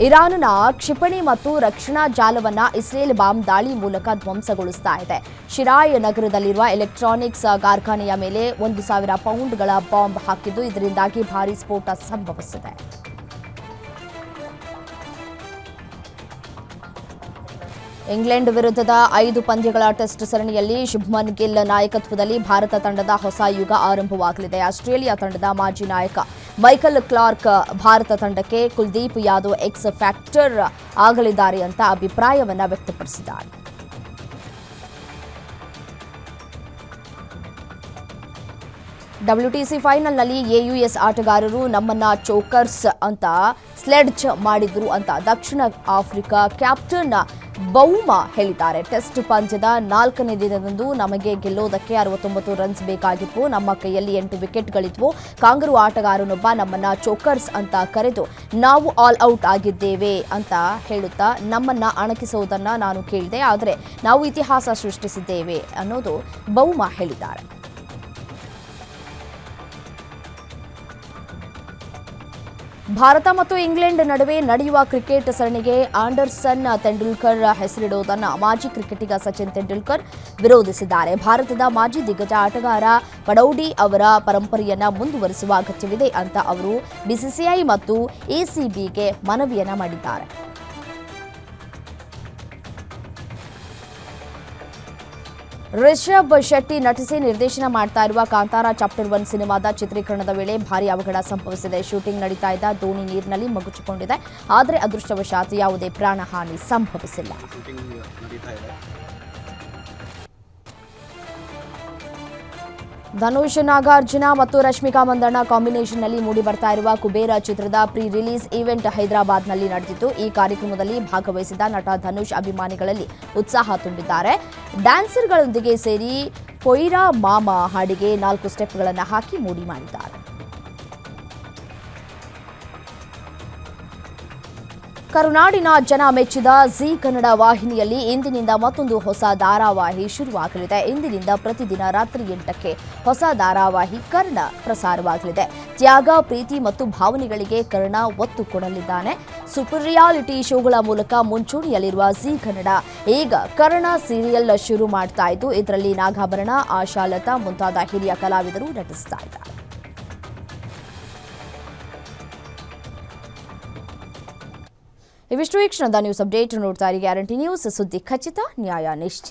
ಇರಾನ್ನ ಕ್ಷಿಪಣಿ ಮತ್ತು ರಕ್ಷಣಾ ಜಾಲವನ್ನ ಇಸ್ರೇಲ್ ಬಾಂಬ್ ದಾಳಿ ಮೂಲಕ ಧ್ವಂಸಗೊಳಿಸ್ತಾ ಇದೆ. ಶಿರಾಯ್ ನಗರದಲ್ಲಿರುವ ಎಲೆಕ್ಟ್ರಾನಿಕ್ಸ್ ಕಾರ್ಖಾನೆಯ ಮೇಲೆ ಒಂದು ಸಾವಿರ ಪೌಂಡ್ಗಳ ಬಾಂಬ್ ಹಾಕಿದ್ದು ಇದರಿಂದಾಗಿ ಭಾರೀ ಸ್ಫೋಟ ಸಂಭವಿಸಿದೆ. ಇಂಗ್ಲೆಂಡ್ ವಿರುದ್ಧದ ಐದು ಪಂದ್ಯಗಳ ಟೆಸ್ಟ್ ಸರಣಿಯಲ್ಲಿ ಶುಭ್ಮನ್ ಗಿಲ್ ನಾಯಕತ್ವದಲ್ಲಿ ಭಾರತ ತಂಡದ ಹೊಸ ಯುಗ ಆರಂಭವಾಗಲಿದೆ. ಆಸ್ಟ್ರೇಲಿಯಾ ತಂಡದ ಮಾಜಿ ನಾಯಕ ಮೈಕಲ್ ಕ್ಲಾರ್ಕ್ ಭಾರತ ತಂಡಕ್ಕೆ ಕುಲ್ದೀಪ್ ಯಾದವ್ ಎಕ್ಸ್ ಫ್ಯಾಕ್ಟರ್ ಆಗಲಿದ್ದಾರೆ ಅಂತ ಅಭಿಪ್ರಾಯವನ್ನ ವ್ಯಕ್ತಪಡಿಸಿದ್ದಾರೆ. ಡಬ್ಲ್ಯೂಟಿಸಿ ಫೈನಲ್ನಲ್ಲಿ ಎಯುಎಸ್ ಆಟಗಾರರು ನಮ್ಮನ್ನ ಚೋಕರ್ಸ್ ಅಂತ ಸ್ಲೆಡ್ಜ್ ಮಾಡಿದ್ರು ಅಂತ ದಕ್ಷಿಣ ಆಫ್ರಿಕಾ ಕ್ಯಾಪ್ಟನ್ ಬೌಮ ಹೇಳಿದ್ದಾರೆ. ಟೆಸ್ಟ್ ಪಂದ್ಯದ ನಾಲ್ಕನೇ ದಿನದಂದು ನಮಗೆ ಗೆಲ್ಲೋದಕ್ಕೆ ಅರವತ್ತೊಂಬತ್ತು ರನ್ಸ್ ಬೇಕಾಗಿತ್ತು. ನಮ್ಮ ಕೈಯಲ್ಲಿ ಎಂಟು ವಿಕೆಟ್ಗಳಿದ್ವು. ಕಾಂಗರು ಆಟಗಾರನೊಬ್ಬ ನಮ್ಮನ್ನ ಚೋಕರ್ಸ್ ಅಂತ ಕರೆದು, ನಾವು ಆಲ್ ಔಟ್ ಆಗಿದ್ದೇವೆ ಅಂತ ಹೇಳುತ್ತಾ ನಮ್ಮನ್ನ ಅಣಕಿಸುವುದನ್ನ ನಾನು ಕೇಳಿದೆ. ಆದರೆ ನಾವು ಇತಿಹಾಸ ಸೃಷ್ಟಿಸಿದ್ದೇವೆ ಅನ್ನೋದು ಬೌಮ ಹೇಳಿದ್ದಾರೆ. ಭಾರತ ಮತ್ತು ಇಂಗ್ಲೆಂಡ್ ನಡುವೆ ನಡೆಯುವ ಕ್ರಿಕೆಟ್ ಸರಣಿಗೆ ಆಂಡರ್ಸನ್ ತೆಂಡೂಲ್ಕರ್ ಹೆಸರಿಡುವುದನ್ನು ಮಾಜಿ ಕ್ರಿಕೆಟಿಗ ಸಚಿನ್ ತೆಂಡೂಲ್ಕರ್ ವಿರೋಧಿಸಿದ್ದಾರೆ. ಭಾರತದ ಮಾಜಿ ದಿಗ್ಗಜ ಆಟಗಾರ ಪಡೌಡಿ ಅವರ ಪರಂಪರೆಯನ್ನು ಮುಂದುವರಿಸುವ ಅಗತ್ಯವಿದೆ ಅಂತ ಅವರು ಬಿಸಿಸಿಐ ಮತ್ತು ಎಸಿಬಿಗೆ ಮನವಿಯನ್ನ ಮಾಡಿದ್ದಾರೆ. ರಿಷಬ್ ಶೆಟ್ಟಿ ನಟಿಸಿ ನಿರ್ದೇಶನ ಮಾಡ್ತಾ ಇರುವ ಕಾಂತಾರ ಚಾಪ್ಟರ್ ಒನ್ ಸಿನಿಮಾದ ಚಿತ್ರೀಕರಣದ ವೇಳೆ ಭಾರಿ ಅವಘಡ ಸಂಭವಿಸಿದೆ. ಶೂಟಿಂಗ್ ನಡೀತಾ ಇದ್ದ ದೋಣಿ ನೀರಿನಲ್ಲಿ ಮಗುಚಿಕೊಂಡಿದೆ. ಆದರೆ ಅದೃಷ್ಟವಶಾತ್ ಯಾವುದೇ ಪ್ರಾಣಹಾನಿ ಸಂಭವಿಸಿಲ್ಲ. ಧನುಷ್, ನಾಗಾರ್ಜುನ ಮತ್ತು ರಶ್ಮಿಕಾ ಮಂದಣ್ಣ ಕಾಂಬಿನೇಷನ್ನಲ್ಲಿ ಮೂಡಿ ಬರ್ತಾ ಇರುವ ಕುಬೇರ ಚಿತ್ರದ ಪ್ರೀ ರಿಲೀಸ್ ಈವೆಂಟ್ ಹೈದರಾಬಾದ್ನಲ್ಲಿ ನಡೆದಿತ್ತು. ಈ ಕಾರ್ಯಕ್ರಮದಲ್ಲಿ ಭಾಗವಹಿಸಿದ ನಟ ಧನುಷ್ ಅಭಿಮಾನಿಗಳಲ್ಲಿ ಉತ್ಸಾಹ ತುಂಬಿದ್ದಾರೆ. ಡ್ಯಾನ್ಸರ್ಗಳೊಂದಿಗೆ ಸೇರಿ ಕೊಯ್ರಾ ಮಾಮ ಹಾಡಿಗೆ ನಾಲ್ಕು ಸ್ಟೆಪ್ಗಳನ್ನು ಹಾಕಿ ಮೂಡಿ ಮಾಡಿದ್ದಾರೆ. ಕರುನಾಡಿನ ಜನ ಮೆಚ್ಚಿದ ಜಿ ಕನ್ನಡ ವಾಹಿನಿಯಲ್ಲಿ ಇಂದಿನಿಂದ ಮತ್ತೊಂದು ಹೊಸ ಧಾರಾವಾಹಿ ಶುರುವಾಗಲಿದೆ. ಇಂದಿನಿಂದ ಪ್ರತಿದಿನ ರಾತ್ರಿ ಎಂಟಕ್ಕೆ ಹೊಸ ಧಾರಾವಾಹಿ ಕರ್ಣ ಪ್ರಸಾರವಾಗಲಿದೆ. ತ್ಯಾಗ, ಪ್ರೀತಿ ಮತ್ತು ಭಾವನೆಗಳಿಗೆ ಕರ್ಣ ಒತ್ತು ಕೊಡಲಿದ್ದಾನೆ. ಸೂಪರ್ ರಿಯಾಲಿಟಿ ಶೋಗಳ ಮೂಲಕ ಮುಂಚೂಣಿಯಲ್ಲಿರುವ ಜಿ ಕನ್ನಡ ಈಗ ಕರ್ಣ ಸೀರಿಯಲ್ ಶುರು ಮಾಡ್ತಾ ಇದ್ದು, ಇದರಲ್ಲಿ ನಾಗಾಭರಣ, ಆಶಾಲತಾ ಮುಂತಾದ ಹಿರಿಯ ಕಲಾವಿದರು ನಟಿಸ್ತಾ ಇವಿಷ್ಟು ಈ ಕ್ಷಣದ ನ್ಯೂಸ್ ಅಪ್ಡೇಟ್ ನೋಡ್ತಾ ಗ್ಯಾರಂಟಿ ನ್ಯೂಸ್ ಸುದ್ದಿ ಖಚಿತ ನ್ಯಾಯ ನಿಶ್ಚಿತ.